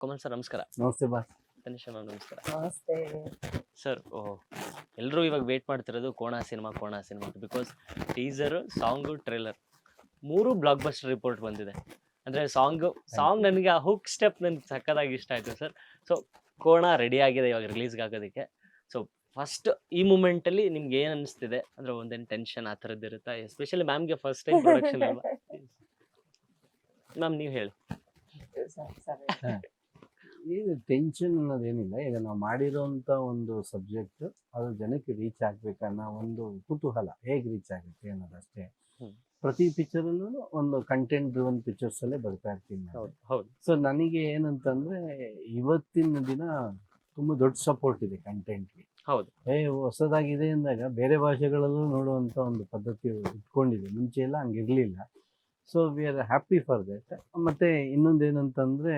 Kamal sir ನಮಸ್ಕಾರ. ನಮಸ್ತೆ ಬಾ ತನಿಷಾ ಮ್ಯಾಮ್ ನಮಸ್ಕಾರ. ನಮಸ್ತೆ. ಸರ್ ಓಹ್ ಎಲ್ಲರೂ ಇವಾಗ ವೇಟ್ ಮಾಡ್ತಿರೋದು Kona cinema Kona cinema because teaser song trailer ಮೂರು ಬ್ಲಾಕ್ ಬಸ್ಟರ್ ರಿಪೋರ್ಟ್ ಬಂದಿದೆ. ಅಂದರೆ ಸಾಂಗ್ ಸಾಂಗ್ ನನಗೆ ಆ ಹುಕ್ ಸ್ಟೆಪ್ ನನಗೆ ಸಕ್ಕದಾಗಿ ಇಷ್ಟ ಆಯಿತು ಸರ್. ಸೊ ಕೋಣ ರೆಡಿ ಆಗಿದೆ ಇವಾಗ ರಿಲೀಸ್ಗೆ ಆಗೋದಕ್ಕೆ. ಸೊ ಫಸ್ಟ್ ಈ ಮೂಮೆಂಟಲ್ಲಿ ನಿಮ್ಗೆ ಏನು ಅನಿಸ್ತಿದೆ? ಅಂದ್ರೆ ಒಂದೇನು ಟೆನ್ಷನ್ ಆ ಥರದ್ದು ಇರುತ್ತಾ? ಎಸ್ಪೆಷಲಿ ಮ್ಯಾಮ್ಗೆ ಫಸ್ಟ್ ಟೈಮ್ ಪ್ರೊಡಕ್ಷನ್ ಅಲ್ವಾ? ಮ್ಯಾಮ್ ನೀವು ಹೇಳಿ. ಇದು ಟೆನ್ಷನ್ ಅನ್ನೋದೇನಿಲ್ಲ. ಈಗ ನಾವು ಮಾಡಿರೋಂಥ ಒಂದು ಸಬ್ಜೆಕ್ಟ್ ಅದು ಜನಕ್ಕೆ ರೀಚ್ ಆಗ್ಬೇಕನ್ನೋ ಒಂದು ಕುತೂಹಲ ಹೇಗೆ ರೀಚ್ ಆಗುತ್ತೆ ಅನ್ನೋದಷ್ಟೇ. ಅಷ್ಟೇ ಪ್ರತಿ ಪಿಕ್ಚರಲ್ಲೂ ಒಂದು ಕಂಟೆಂಟ್ ಡ್ರಿವನ್ ಪಿಕ್ಚರ್ಸ್ ಅಲ್ಲೇ ಬರ್ತಾ ಇರ್ತೀನಿ ನಾನು. ಹೌದು ಹೌದು. ಸೊ ನನಗೆ ಏನಂತಂದ್ರೆ ಇವತ್ತಿನ ದಿನ ತುಂಬಾ ದೊಡ್ಡ ಸಪೋರ್ಟ್ ಇದೆ ಕಂಟೆಂಟ್ಗೆ ಹೌದು. ಏ ಹೊಸದಾಗಿದೆ ಅಂದಾಗ ಬೇರೆ ಭಾಷೆಗಳಲ್ಲೂ ನೋಡುವಂತ ಒಂದು ಪದ್ಧತಿ ಇಟ್ಕೊಂಡಿದೆ. ಮುಂಚೆ ಎಲ್ಲ ಹಂಗಿರ್ಲಿಲ್ಲ. So we are happy for that ಮತ್ತೆ ಇನ್ನೊಂದೇನಂತಂದ್ರೆ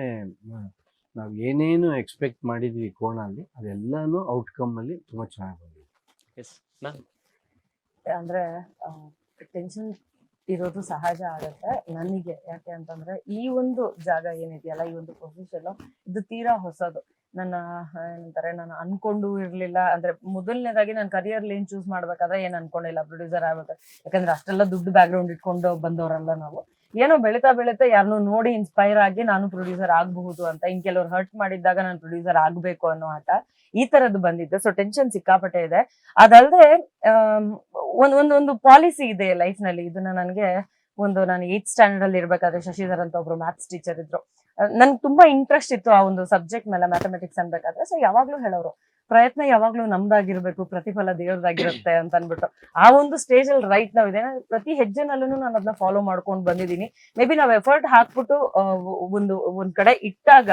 ನಾವು ಏನೇನು ಎಕ್ಸ್ಪೆಕ್ಟ್ ಮಾಡಿದ್ವಿ ಕೋಣಲ್ಲಿ ಅದೆಲ್ಲಾನು ಔಟ್ಕಮ್ ಅಲ್ಲಿ ತುಂಬಾ ಚೆನ್ನಾಗಿ ಬಂದಿದೆ. ಎಸ್ ಮ್ಯಾಮ್ ಅಂದ್ರೆ ಟೆನ್ಷನ್ ಇರೋದು ಸಹಜ ಆಗತ್ತೆ ನನಗೆ. ಯಾಕೆ ಅಂತಂದ್ರೆ ಈ ಒಂದು ಜಾಗ ಏನಿದೆಯಲ್ಲ ಈ ಒಂದು ಪೊಸಿಷನ್ ಇದು ತೀರಾ ಹೊಸದು. ನನ್ನ ಏನಂತಾರೆ ನಾನು ಅನ್ಕೊಂಡು ಇರ್ಲಿಲ್ಲ. ಅಂದ್ರೆ ಮೊದಲನೇದಾಗಿ ನಾನು ಕರಿಯರ್ ಏನ್ ಚೂಸ್ ಮಾಡ್ಬೇಕಾದ್ರೆ ಏನ್ ಅನ್ಕೊಂಡಿಲ್ಲ. ಪ್ರೊಡ್ಯೂಸರ್ ಆಗ್ಬೇಕು ಯಾಕಂದ್ರೆ ಅಷ್ಟೆಲ್ಲ ದುಡ್ಡು ಬ್ಯಾಕ್ ಗ್ರೌಂಡ್ ಇಟ್ಕೊಂಡು ಬಂದವರಲ್ಲ ನಾವು. ಏನೋ ಬೆಳೀತಾ ಬೆಳೀತಾ ಯಾರನ್ನೂ ನೋಡಿ ಇನ್ಸ್ಪೈರ್ ಆಗಿ ನಾನು ಪ್ರೊಡ್ಯೂಸರ್ ಆಗಬಹುದು ಅಂತ, ಇನ್ ಕೆಲವ್ರು ಹರ್ಟ್ ಮಾಡಿದ್ದಾಗ ನಾನು ಪ್ರೊಡ್ಯೂಸರ್ ಆಗ್ಬೇಕು ಅನ್ನೋ ಆಟ ಈ ತರದ್ದು ಬಂದಿದ್ದೆ ಸೊ ಟೆನ್ಷನ್ ಸಿಕ್ಕಾಪಟ್ಟೆ ಇದೆ. ಅದಲ್ಲದೆ ಒಂದ್ ಒಂದ್ ಪಾಲಿಸಿ ಇದೆ ಲೈಫ್ನಲ್ಲಿ. ಇದನ್ನ ನನಗೆ ಒಂದು ನಾನು ಏತ್ ಸ್ಟ್ಯಾಂಡರ್ಡ್ ಅಲ್ಲಿ ಇರ್ಬೇಕಾದ್ರೆ ಶಶಿಧರ್ ಅಂತ ಒಬ್ರು ಮ್ಯಾಥ್ಸ್ ಟೀಚರ್ ಇದ್ರು. ನನ್ಗೆ ತುಂಬಾ ಇಂಟ್ರೆಸ್ಟ್ ಇತ್ತು ಆ ಒಂದು ಸಬ್ಜೆಕ್ಟ್ ಮೇಲೆ ಮ್ಯಾಥಮೆಟಿಕ್ಸ್ ಅನ್ಬೇಕಾದ್ರೆ. ಸೊ ಯಾವಾಗ್ಲೂ ಹೇಳೋರು ಪ್ರಯತ್ನ ಯಾವಾಗ್ಲೂ ನಮ್ದಾಗಿರ್ಬೇಕು ಪ್ರತಿಫಲ ದೇವ್ರದಾಗಿರುತ್ತೆ ಅಂತ ಅನ್ಬಿಟ್ಟು ಆ ಒಂದು ಸ್ಟೇಜ್ ಅಲ್ಲಿ ರೈಟ್ ನಾವ್ ಇದೆ. ಪ್ರತಿ ಹೆಜ್ಜೆನಲ್ಲೂ ನಾನು ಅದನ್ನ ಫಾಲೋ ಮಾಡ್ಕೊಂಡು ಬಂದಿದ್ದೀನಿ. ಮೇ ಬಿ ನಾವ್ ಎಫರ್ಟ್ ಹಾಕ್ಬಿಟ್ಟು ಒಂದು ಒಂದ್ ಕಡೆ ಇಟ್ಟಾಗ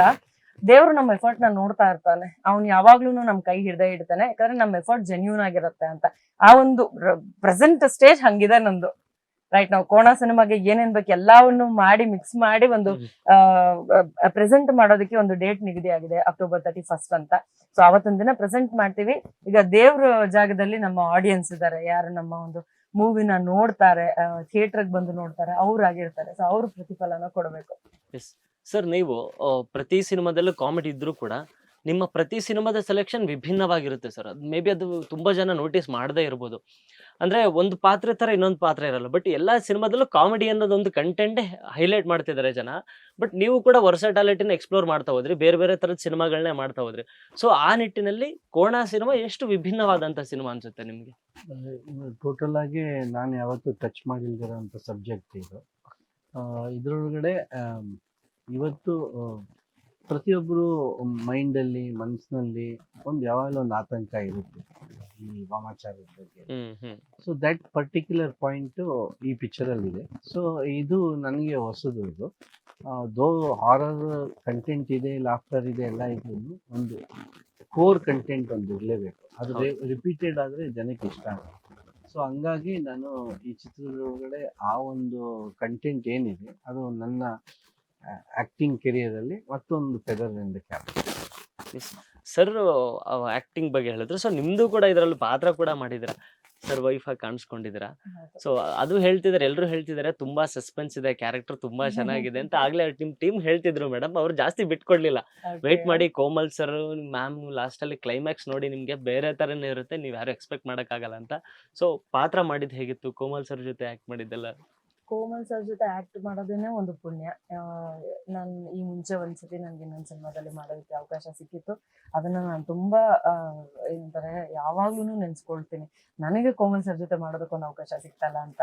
ದೇವ್ರು ನಮ್ಮ ಎಫರ್ಟ್ನ ನೋಡ್ತಾ ಇರ್ತಾನೆ. ಅವ್ನು ಯಾವಾಗ್ಲೂ ನಮ್ ಕೈ ಹಿಡ್ದೇ ಇಡ್ತಾನೆ. ಯಾಕಂದ್ರೆ ನಮ್ ಎಫರ್ಟ್ ಜೆನ್ಯೂನ್ ಆಗಿರುತ್ತೆ ಅಂತ. ಆ ಒಂದು ಪ್ರೆಸೆಂಟ್ ಸ್ಟೇಜ್ ಹಂಗಿದೆ ನಂದು. ರೈಟ್ ನಾವು ಕೋಣ ಸಿನಿಮಾಗೆ ಏನೇನ್ ಬೇಕು ಎಲ್ಲವನ್ನು ಮಾಡಿ ಮಿಕ್ಸ್ ಮಾಡಿ ಒಂದು ಪ್ರೆಸೆಂಟ್ ಮಾಡೋದಕ್ಕೆ ಒಂದು ಡೇಟ್ ನಿಗದಿ ಆಗಿದೆ ಅಕ್ಟೋಬರ್ ತರ್ಟಿ ಫಸ್ಟ್ ಅಂತ. ಸೊ ಅವತ್ತೊಂದ್ ದಿನ ಪ್ರೆಸೆಂಟ್ ಮಾಡ್ತೀವಿ. ಈಗ ದೇವ್ರ ಜಾಗದಲ್ಲಿ ನಮ್ಮ ಆಡಿಯನ್ಸ್ ಇದ್ದಾರೆ ಯಾರು ನಮ್ಮ ಒಂದು ಮೂವಿನ ನೋಡ್ತಾರೆ ಥಿಯೇಟರ್ ಬಂದು ನೋಡ್ತಾರೆ ಅವ್ರಾಗಿರ್ತಾರೆ ಸೊ ಅವ್ರ ಪ್ರತಿಫಲನ ಕೊಡಬೇಕು. ಸರ್ ನೀವು ಪ್ರತಿ ಸಿನಿಮಾದಲ್ಲೂ ಕಾಮಿಡಿ ಇದ್ರೂ ಕೂಡ ನಿಮ್ಮ ಪ್ರತಿ ಸಿನಿಮಾದ ಸೆಲೆಕ್ಷನ್ ವಿಭಿನ್ನವಾಗಿರುತ್ತೆ ಸರ್. ಅದು ಮೇ ಬಿ ಅದು ತುಂಬ ಜನ ನೋಟಿಸ್ ಮಾಡದೇ ಇರ್ಬೋದು. ಅಂದರೆ ಒಂದು ಪಾತ್ರೆ ಥರ ಇನ್ನೊಂದು ಪಾತ್ರ ಇರಲ್ಲ. ಬಟ್ ಎಲ್ಲ ಸಿನಿಮಾದಲ್ಲೂ ಕಾಮಿಡಿ ಅನ್ನೋದೊಂದು ಕಂಟೆಂಟೇ ಹೈಲೈಟ್ ಮಾಡ್ತಿದ್ದಾರೆ ಜನ. ಬಟ್ ನೀವು ಕೂಡ ವರ್ಸಟಾಲಿಟಿನ ಎಕ್ಸ್ಪ್ಲೋರ್ ಮಾಡ್ತಾ ಹೋದ್ರಿ. ಬೇರೆ ಬೇರೆ ಥರದ ಸಿನಿಮಾಗಳನ್ನೇ ಮಾಡ್ತಾ ಹೋದ್ರಿ. ಸೊ ಆ ನಿಟ್ಟಿನಲ್ಲಿ ಕೋಣ ಸಿನಿಮಾ ಎಷ್ಟು ವಿಭಿನ್ನವಾದಂಥ ಸಿನಿಮಾ ಅನ್ಸುತ್ತೆ ನಿಮಗೆ? ಟೋಟಲ್ ಆಗಿ ನಾನು ಯಾವತ್ತೂ ಟಚ್ ಮಾಡಿಲ್ದಿರೋ ಅಂತ ಸಬ್ಜೆಕ್ಟ್ ಇದು ಇದರೊಳಗಡೆ ಇವತ್ತು ಪ್ರತಿಯೊಬ್ಬರು ಮೈಂಡಲ್ಲಿ ಮನಸ್ಸಿನಲ್ಲಿ ಒಂದು ಯಾವಾಗಲೂ ಒಂದು ಆತಂಕ ಇರುತ್ತೆ. ಈ ವಾಮಾಚಾರದ ಬಗ್ಗೆ. ಸೊ ದಟ್ ಪರ್ಟಿಕ್ಯುಲರ್ ಪಾಯಿಂಟ್ ಈ ಪಿಕ್ಚರಲ್ಲಿದೆ ಸೊ ಇದು. ನನಗೆ ಹೊಸದು ಇದು. ದೋ ಹಾರರ್ ಕಂಟೆಂಟ್ ಇದೆ ಲಾಫ್ಟರ್ ಇದೆ ಎಲ್ಲ ಇದ್ರು ಒಂದು ಕೋರ್ ಕಂಟೆಂಟ್ ಒಂದು ಇರಲೇಬೇಕು. ಅದು ರಿಪೀಟೆಡ್ ಆದರೆ ಜನಕ್ಕೆ ಇಷ್ಟ ಆಗುತ್ತೆ. ಸೊ ಹಂಗಾಗಿ ನಾನು ಈ ಚಿತ್ರದೊಳಗಡೆ ಆ ಒಂದು ಕಂಟೆಂಟ್ ಏನಿದೆ ಅದು ನನ್ನ ಆಕ್ಟಿಂಗ್ ಕೆರಿಯರ್ ಅಲ್ಲಿ ಮತ್ತೊಂದು feather in the cap sir acting ಬಗ್ಗೆ ಹೇಳಿದ್ರು ಸೊ ನಿಮ್ದು ಕೂಡ ಇದರಲ್ಲಿ ಪಾತ್ರ ಕೂಡ ಮಾಡಿದಿರ ಸರ್ ವೈಫ್ ಆಗಿ ಕಾಣಿಸ್ಕೊಂಡಿದ್ದೀರಾ? ಸೊ ಅದು ಹೇಳ್ತಿದ್ದಾರೆ ಎಲ್ಲರೂ ಹೇಳ್ತಿದಾರೆ ತುಂಬಾ ಸಸ್ಪೆನ್ಸ್ ಇದೆ ಕ್ಯಾರೆಕ್ಟರ್ ತುಂಬಾ ಚೆನ್ನಾಗಿದೆ ಅಂತ ಆಗ್ಲೇ ನಿಮ್ ಟೀಮ್ ಹೇಳ್ತಿದ್ರು ಮೇಡಮ್ ಅವ್ರು ಜಾಸ್ತಿ ಬಿಟ್ಕೊಡ್ಲಿಲ್ಲ. ವೇಟ್ ಮಾಡಿ ಕೋಮಲ್ ಸರ್ ಮ್ಯಾಮ್ ಲಾಸ್ಟ್ ಅಲ್ಲಿ ಕ್ಲೈಮ್ಯಾಕ್ಸ್ ನೋಡಿ ನಿಮ್ಗೆ ಬೇರೆ ತರನೇ ಇರುತ್ತೆ ನೀವ್ ಯಾರು ಎಕ್ಸ್ಪೆಕ್ಟ್ ಮಾಡಕ್ಕಾಗಲ್ಲ ಅಂತ. ಸೊ ಪಾತ್ರ ಮಾಡಿದ್ ಹೇಗಿತ್ತು? ಕೋಮಲ್ ಸರ್ ಜೊತೆ ಆಕ್ಟ್ ಮಾಡಿದ್ದೆಲ್ಲ? ಕೋಮಲ್ ಸರ್ ಜೊತೆ ಆಕ್ಟ್ ಮಾಡೋದೇನೆ ಒಂದು ಪುಣ್ಯ. ನಾನು ಈ ಮುಂಚೆ ಒಂದ್ಸತಿ ನನ್ಗೆ ಇನ್ನೊಂದ್ ಸಿನಿಮಾದಲ್ಲಿ ಮಾಡೋದಕ್ಕೆ ಅವಕಾಶ ಸಿಕ್ಕಿತ್ತು. ಅದನ್ನ ನಾನು ತುಂಬಾ ಏನಂತಾರೆ ಯಾವಾಗ್ಲೂ ನೆನ್ಸ್ಕೊಳ್ತೀನಿ. ನನಗೆ ಕೋಮಲ್ ಸರ್ ಜೊತೆ ಮಾಡೋದಕ್ಕೊಂದು ಅವಕಾಶ ಸಿಕ್ತಲ್ಲ ಅಂತ.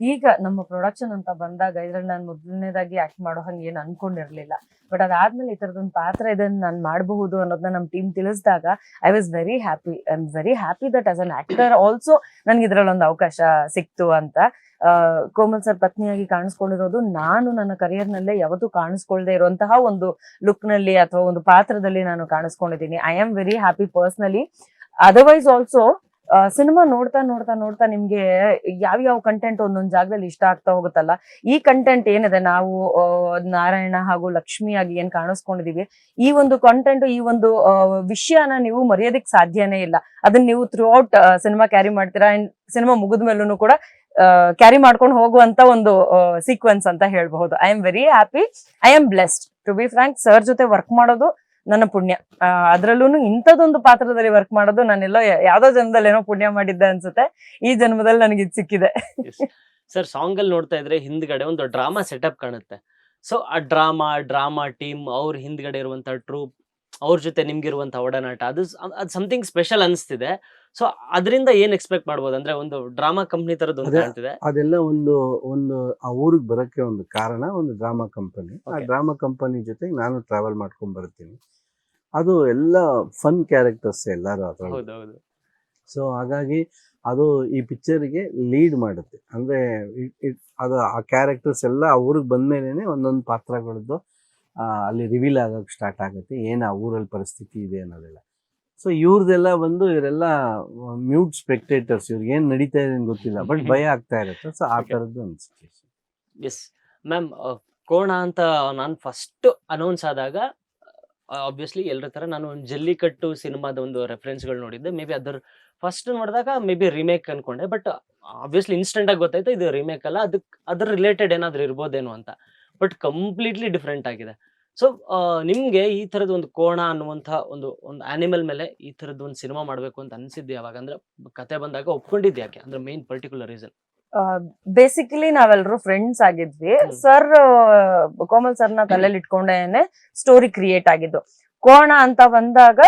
ಈಗ ನಮ್ಮ ಪ್ರೊಡಕ್ಷನ್ ಅಂತ ಬಂದಾಗ ಇದ್ರಲ್ಲಿ ನಾನು ಮೊದಲನೇದಾಗಿ ಆಕ್ಟ್ ಮಾಡೋ ಹಂಗೆ ಏನು ಅನ್ಕೊಂಡಿರ್ಲಿಲ್ಲ. ಬಟ್ ಅದಾದ್ಮೇಲೆ ಈ ತರದೊಂದು ಪಾತ್ರ ಇದನ್ನ ನಾನು ಮಾಡಬಹುದು ಅನ್ನೋದನ್ನ ನಮ್ಮ ಟೀಮ್ ತಿಳಿಸಿದಾಗ I was very happy I am very happy that as an actor also ನನಗೆ ಇದ್ರಲ್ಲಿ ಒಂದು ಅವಕಾಶ ಸಿಕ್ತು ಅಂತ. ಕೋಮಲ್ ಸರ್ ಪತ್ನಿಯಾಗಿ ಕಾಣಿಸ್ಕೊಂಡಿರೋದು ನಾನು ನನ್ನ ಕರಿಯರ್ನಲ್ಲೇ ನಲ್ಲೇ ಯಾವತ್ತೂ ಕಾಣಿಸ್ಕೊಳ್ದೇ ಇರುವಂತಹ ಒಂದು ಲುಕ್ನಲ್ಲಿ ಅಥವಾ ಒಂದು ಪಾತ್ರದಲ್ಲಿ ನಾನು ಕಾಣಿಸ್ಕೊಂಡಿದ್ದೀನಿ. I am very happy personally otherwise also cinema ನೋಡ್ತಾ ನೋಡ್ತಾ ನೋಡ್ತಾ ನಿಮ್ಗೆ ಯಾವ ಯಾವ ಕಂಟೆಂಟ್ ಒಂದೊಂದು ಜಾಗದಲ್ಲಿ ಇಷ್ಟ ಆಗ್ತಾ ಹೋಗುತ್ತಲ್ಲ? ಈ ಕಂಟೆಂಟ್ ಏನಿದೆ? ನಾವು ನಾರಾಯಣ ಹಾಗೂ ಲಕ್ಷ್ಮಿಯಾಗಿ ಏನ್ ಕಾಣಿಸ್ಕೊಂಡಿದೀವಿ? ಈ ಒಂದು ಕಂಟೆಂಟ್ ಈ ಒಂದು ವಿಷಯನ ನೀವು ಮರೆಯೋದಕ್ಕೆ ಸಾಧ್ಯನೇ ಇಲ್ಲ. ಅದನ್ನ ನೀವು ಥ್ರೂ ಔಟ್ ಸಿನಿಮಾ ಕ್ಯಾರಿ ಮಾಡ್ತೀರಾ? ಅಂಡ್ ಸಿನಿಮಾ ಮುಗಿದ ಮೇಲೂ ಕೂಡ ಕ್ಯಾರಿ ಮಾಡ್ಕೊಂಡು ಹೋಗುವಂತ ಒಂದು ಸೀಕ್ವೆನ್ಸ್ ಅಂತ ಹೇಳ್ಬಹುದು. I am very happy I am blessed to be Frank sir ಜೊತೆ ವರ್ಕ್ ಮಾಡೋದು ನನ್ನ ಪುಣ್ಯ. ಅದ್ರಲ್ಲೂ ಇಂಥದ್ದೊಂದು ಪಾತ್ರದಲ್ಲಿ ವರ್ಕ್ ಮಾಡೋದು ನಾನೆಲ್ಲೋ ಯಾವ್ದೋ ಜನ್ಮದಲ್ಲಿ ಏನೋ ಪುಣ್ಯ ಮಾಡಿದ್ದೆ ಅನ್ಸುತ್ತೆ. ಈ ಜನ್ಮದಲ್ಲಿ ನನಗೆ ಇದು ಸಿಕ್ಕಿದೆ. ಸರ್ ಸಾಂಗ್ ಅಲ್ಲಿ ನೋಡ್ತಾ ಇದ್ರೆ ಹಿಂದ್ಗಡೆ ಒಂದು ಡ್ರಾಮಾ ಸೆಟಪ್ ಕಾಣುತ್ತೆ. ಸೊ ಆ ಡ್ರಾಮಾ ಡ್ರಾಮಾ ಟೀಮ್ ಅವ್ರ ಹಿಂದ್ಗಡೆ ಇರುವಂತ ಟ್ರೂಪ್ ಅವ್ರ ಜೊತೆ ನಿಮ್ಗಿರುವಂತ ಒಡನಾಟ ಅದು ಅದು ಸಮಥಿಂಗ್ ಸ್ಪೆಷಲ್ ಅನಿಸ್ತಿದೆ. ಸೊ ಅದರಿಂದ ಏನ್ ಎಕ್ಸ್ಪೆಕ್ಟ್ ಮಾಡ್ಬೋದು? ಅಂದ್ರೆ ಒಂದು ಡ್ರಾಮಾ ಕಂಪನಿ ತರದ್ದು ಒಂದು. ಕಾಣ್ತಿದೆ. ಅದೆಲ್ಲ ಒಂದು ಒಂದು ಆ ಊರಿಗೆ ಬರಕ್ಕೆ ಒಂದು ಕಾರಣ ಒಂದು ಡ್ರಾಮಾ ಕಂಪನಿ ಆ ಡ್ರಾಮಾ ಕಂಪನಿ ಜೊತೆ ನಾನು ಟ್ರಾವೆಲ್ ಮಾಡ್ಕೊಂಡ್ ಬರ್ತೀನಿ. ಅದು ಎಲ್ಲ ಫನ್ ಕ್ಯಾರೆಕ್ಟರ್ಸ್ ಎಲ್ಲರೂ ಅದ್ರಲ್ಲಿ. ಹೌದೌದು. ಸೊ ಹಾಗಾಗಿ ಅದು ಈ ಪಿಕ್ಚರ್ಗೆ ಲೀಡ್ ಮಾಡುತ್ತೆ. ಅಂದ್ರೆ ಇ- ಇ- ಅದು ಆ ಕ್ಯಾರೆಕ್ಟರ್ಸ್ ಎಲ್ಲ ಊರಿಗೆ ಬಂದ್ಮೇಲೆ ಒಂದೊಂದು ಪಾತ್ರಗಳದ್ದು ಆ, ಅಲ್ಲಿ ರಿವೀಲ್ ಆಗೋಕೆ ಸ್ಟಾರ್ಟ್ ಆಗುತ್ತೆ. ಏನು ಆ ಊರಲ್ಲಿ ಪರಿಸ್ಥಿತಿ ಇದೆ ಅನ್ನೋದೆಲ್ಲ. ಸೊ ಇವ್ರದೆಲ್ಲ ಬಂದು ಇವರೆಲ್ಲ ಮ್ಯೂಟ್ ಸ್ಪೆಕ್ಟೇಟರ್ಸ್ ಇವ್ರಿಗೆ ಏನು ನಡೀತಾ ಇದೆ ಅಂತ ಗೊತ್ತಿಲ್ಲ. ಬಟ್ ಭಯ ಆಗ್ತಾ ಇರುತ್ತೆ. ಸೊ ಆ Okay. ಥರದ್ದು ಒಂದು ಸಿಚುವೇಶನ್ ಎಸ್ ಮ್ಯಾಮ್ ಕೋಣ ಅಂತ ನಾನು ಫಸ್ಟ್ ಅನೌನ್ಸ್ ಆದಾಗ ಆಬ್ವಿಯಸ್ಲಿ ಎಲ್ಲರ ಥರ ನಾನು ಒಂದು ಜಲ್ಲಿಕಟ್ಟು ಸಿನಿಮಾದ ಒಂದು ರೆಫರೆನ್ಸ್ಗಳು ನೋಡಿದ್ದೆ. ಮೇ ಬಿ ಅದರ ಫಸ್ಟ್ ನೋಡಿದಾಗ ಮೇ ಬಿ ರಿಮೇಕ್ ಅನ್ಕೊಂಡೆ ಬಟ್ ಆಬ್ವಿಯಸ್ಲಿ ಇನ್ಸ್ಟೆಂಟ್ ಆಗಿ ಗೊತ್ತಾಯ್ತು ಇದು ರಿಮೇಕ್ ಅಲ್ಲ ಅದಕ್ಕೆ ಅದ್ರ ರಿಲೇಟೆಡ್ ಏನಾದರೂ ಇರ್ಬೋದೇನೋ ಅಂತ. ಬಟ್ ಕಂಪ್ಲೀಟ್ಲಿ ಡಿಫ್ರೆಂಟ್ ಆಗಿದೆ. ಸೊ ನಿಮಗೆ ಈ ಥರದ ಒಂದು ಕೋಣ ಅನ್ನುವಂಥ ಒಂದು ಒಂದು ಆ್ಯನಿಮಲ್ ಮೇಲೆ ಈ ಥರದ್ದು ಒಂದು ಸಿನಿಮಾ ಮಾಡಬೇಕು ಅಂತ ಅನ್ಸಿದ್ದು ಯಾವಾಗ ಅಂದರೆ ಕತೆ ಬಂದಾಗ ಒಪ್ಕೊಂಡಿದ್ದೆ ಯಾಕೆ? ಅಂದರೆ ಮೇನ್ ಪರ್ಟಿಕ್ಯುಲರ್ ರೀಸನ್ ಬೇಸಿಕಲಿ ನಾವೆಲ್ಲರೂ ಫ್ರೆಂಡ್ಸ್ ಆಗಿದ್ವಿ. ಸರ್ ಕೋಮಲ್ ಸರ್ನ ತಲೆಯಲ್ಲಿ ಇಟ್ಕೊಂಡೇನೆ ಸ್ಟೋರಿ ಕ್ರಿಯೇಟ್ ಆಗಿದ್ದು. ಕೋಣ ಅಂತ ಬಂದಾಗ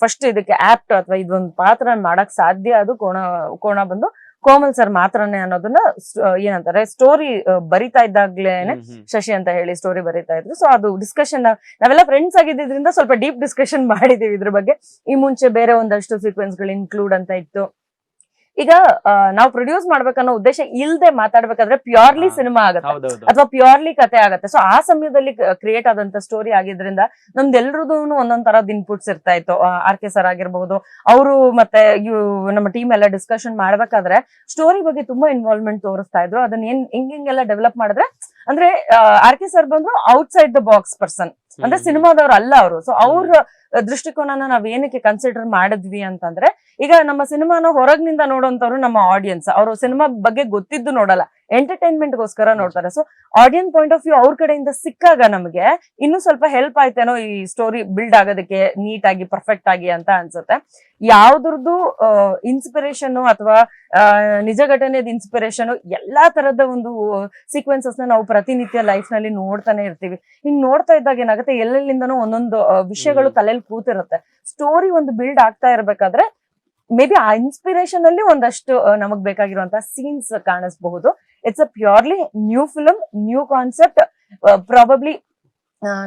ಫಸ್ಟ್ ಇದಕ್ಕೆ ಆಪ್ಟ್ ಅಥವಾ ಇದೊಂದು ಪಾತ್ರ ಮಾಡಕ್ ಸಾಧ್ಯ ಅದು ಕೋಣ ಕೋಣ ಬಂದು ಕೋಮಲ್ ಸರ್ ಮಾತ್ರನೇ ಅನ್ನೋದನ್ನ ಏನಂತಾರೆ ಸ್ಟೋರಿ ಬರಿತಾ ಇದ್ದಾಗ್ಲೇನೆ ಶಶಿ ಅಂತ ಹೇಳಿ ಸ್ಟೋರಿ ಬರಿತಾ ಇದ್ರು. ಸೊ ಅದು ಡಿಸ್ಕಷನ್ ನಾವೆಲ್ಲ ಫ್ರೆಂಡ್ಸ್ ಆಗಿದ್ದರಿಂದ ಸ್ವಲ್ಪ ಡೀಪ್ ಡಿಸ್ಕಷನ್ ಮಾಡಿದೀವಿ ಇದ್ರ ಬಗ್ಗೆ. ಈ ಮುಂಚೆ ಬೇರೆ ಒಂದಷ್ಟು ಸೀಕ್ವೆನ್ಸ್ಗಳು ಇನ್ಕ್ಲೂಡ್ ಅಂತ ಇತ್ತು. ಈಗ ನಾವು ಪ್ರೊಡ್ಯೂಸ್ ಮಾಡ್ಬೇಕನ್ನೋ ಉದ್ದೇಶ ಇಲ್ದೆ ಮಾತಾಡ್ಬೇಕಾದ್ರೆ ಪ್ಯೂರ್ಲಿ ಸಿನಿಮಾ ಆಗುತ್ತೆ. ಅಥವಾ ಪ್ಯೂರ್ಲಿ ಕತೆ ಆಗುತ್ತೆ. ಸೊ ಆ ಸಮಯದಲ್ಲಿ ಕ್ರಿಯೇಟ್ ಆದಂತ ಸ್ಟೋರಿ ಆಗಿದ್ರಿಂದ ನಮ್ದೆಲ್ರದ್ದು ಒಂದೊಂದ್ ತರದ್ ಇನ್ಪುಟ್ಸ್ ಇರ್ತಾ ಇತ್ತು. ಆರ್ ಕೆ ಸರ್ ಆಗಿರ್ಬಹುದು ಅವರು ಮತ್ತೆ ಇವ್- ನಮ್ಮ ಟೀಮ್ ಎಲ್ಲ ಡಿಸ್ಕಷನ್ ಮಾಡ್ಬೇಕಾದ್ರೆ ಸ್ಟೋರಿ ಬಗ್ಗೆ ತುಂಬಾ ಇನ್ವಾಲ್ವ್ಮೆಂಟ್ ತೋರಿಸ್ತಾ ಇದ್ರು. ಅದನ್ನ ಏನ್ ಹೆಂಗ್ ಹೆಂಗೆಲ್ಲ ಡೆವಲಪ್ ಮಾಡಿದ್ರೆ ಅಂದ್ರೆ ಆರ್ ಕೆ ಸರ್ ಬಂದ್ರು ಔಟ್ಸೈಡ್ ದ ಬಾಕ್ಸ್ ಪರ್ಸನ್ ಅಂದ್ರೆ ಸಿನಿಮಾದವ್ರು ಅಲ್ಲ ಅವರು. ಸೊ ಅವ್ರ ದೃಷ್ಟಿಕೋನನ ನಾವ್ ಏನಕ್ಕೆ ಕನ್ಸಿಡರ್ ಮಾಡಿದ್ವಿ ಅಂತಂದ್ರೆ, ಈಗ ನಮ್ಮ ಸಿನಿಮಾನ ಹೊರಗಿನಿಂದ ನೋಡುವಂತವ್ರು ನಮ್ಮ ಆಡಿಯನ್ಸ್ ಅವರು ಸಿನಿಮಾ ಬಗ್ಗೆ ಗೊತ್ತಿದ್ದು ನೋಡಲ್ಲ. ಎಂಟರ್ಟೈನ್ಮೆಂಟ್ ಗೋಸ್ಕರ ನೋಡ್ತಾರೆ. So audience point of view ಅವ್ರ ಕಡೆಯಿಂದ ಸಿಕ್ಕಾಗ ನಮಗೆ ಇನ್ನು ಸ್ವಲ್ಪ ಹೆಲ್ಪ್ ಆಯ್ತೇನೋ ಈ ಸ್ಟೋರಿ ಬಿಲ್ಡ್ ಆಗೋದಕ್ಕೆ ನೀಟ್ ಆಗಿ ಪರ್ಫೆಕ್ಟ್ ಆಗಿ ಅಂತ ಅನ್ಸುತ್ತೆ. ಯಾವ್ದ್ರದ್ದು ಇನ್ಸ್ಪಿರೇಷನ್ ಅಥವಾ ಆ, ನಿಜ ಘಟನೆದ ಇನ್ಸ್ಪಿರೇಷನ್ ಎಲ್ಲಾ ತರದ ಒಂದು ಸೀಕ್ವೆನ್ಸಸ್ನ ನಾವು ಪ್ರತಿನಿತ್ಯ ಲೈಫ್ನಲ್ಲಿ ನೋಡ್ತಾನೆ ಇರ್ತೀವಿ. ಹಿಂಗ್ ನೋಡ್ತಾ ಇದ್ದಾಗ ಏನಾಗುತ್ತೆ ಎಲ್ಲೆಲ್ಲಿಂದನೂ ಒಂದೊಂದು ವಿಷಯಗಳು. ತಲೆಯಲ್ಲಿ ಕೂತಿರುತ್ತೆ. ಸ್ಟೋರಿ ಒಂದು ಬಿಲ್ಡ್ ಆಗ್ತಾ ಇರ್ಬೇಕಾದ್ರೆ ಮೇ ಬಿ ಆ ಇನ್ಸ್ಪಿರೇಷನ್ ಅಲ್ಲಿ ಒಂದಷ್ಟು ನಮಗ್ ಬೇಕಾಗಿರುವಂತಹ ಸೀನ್ಸ್ ಕಾಣಿಸಬಹುದು. It's a purely new film new concept probably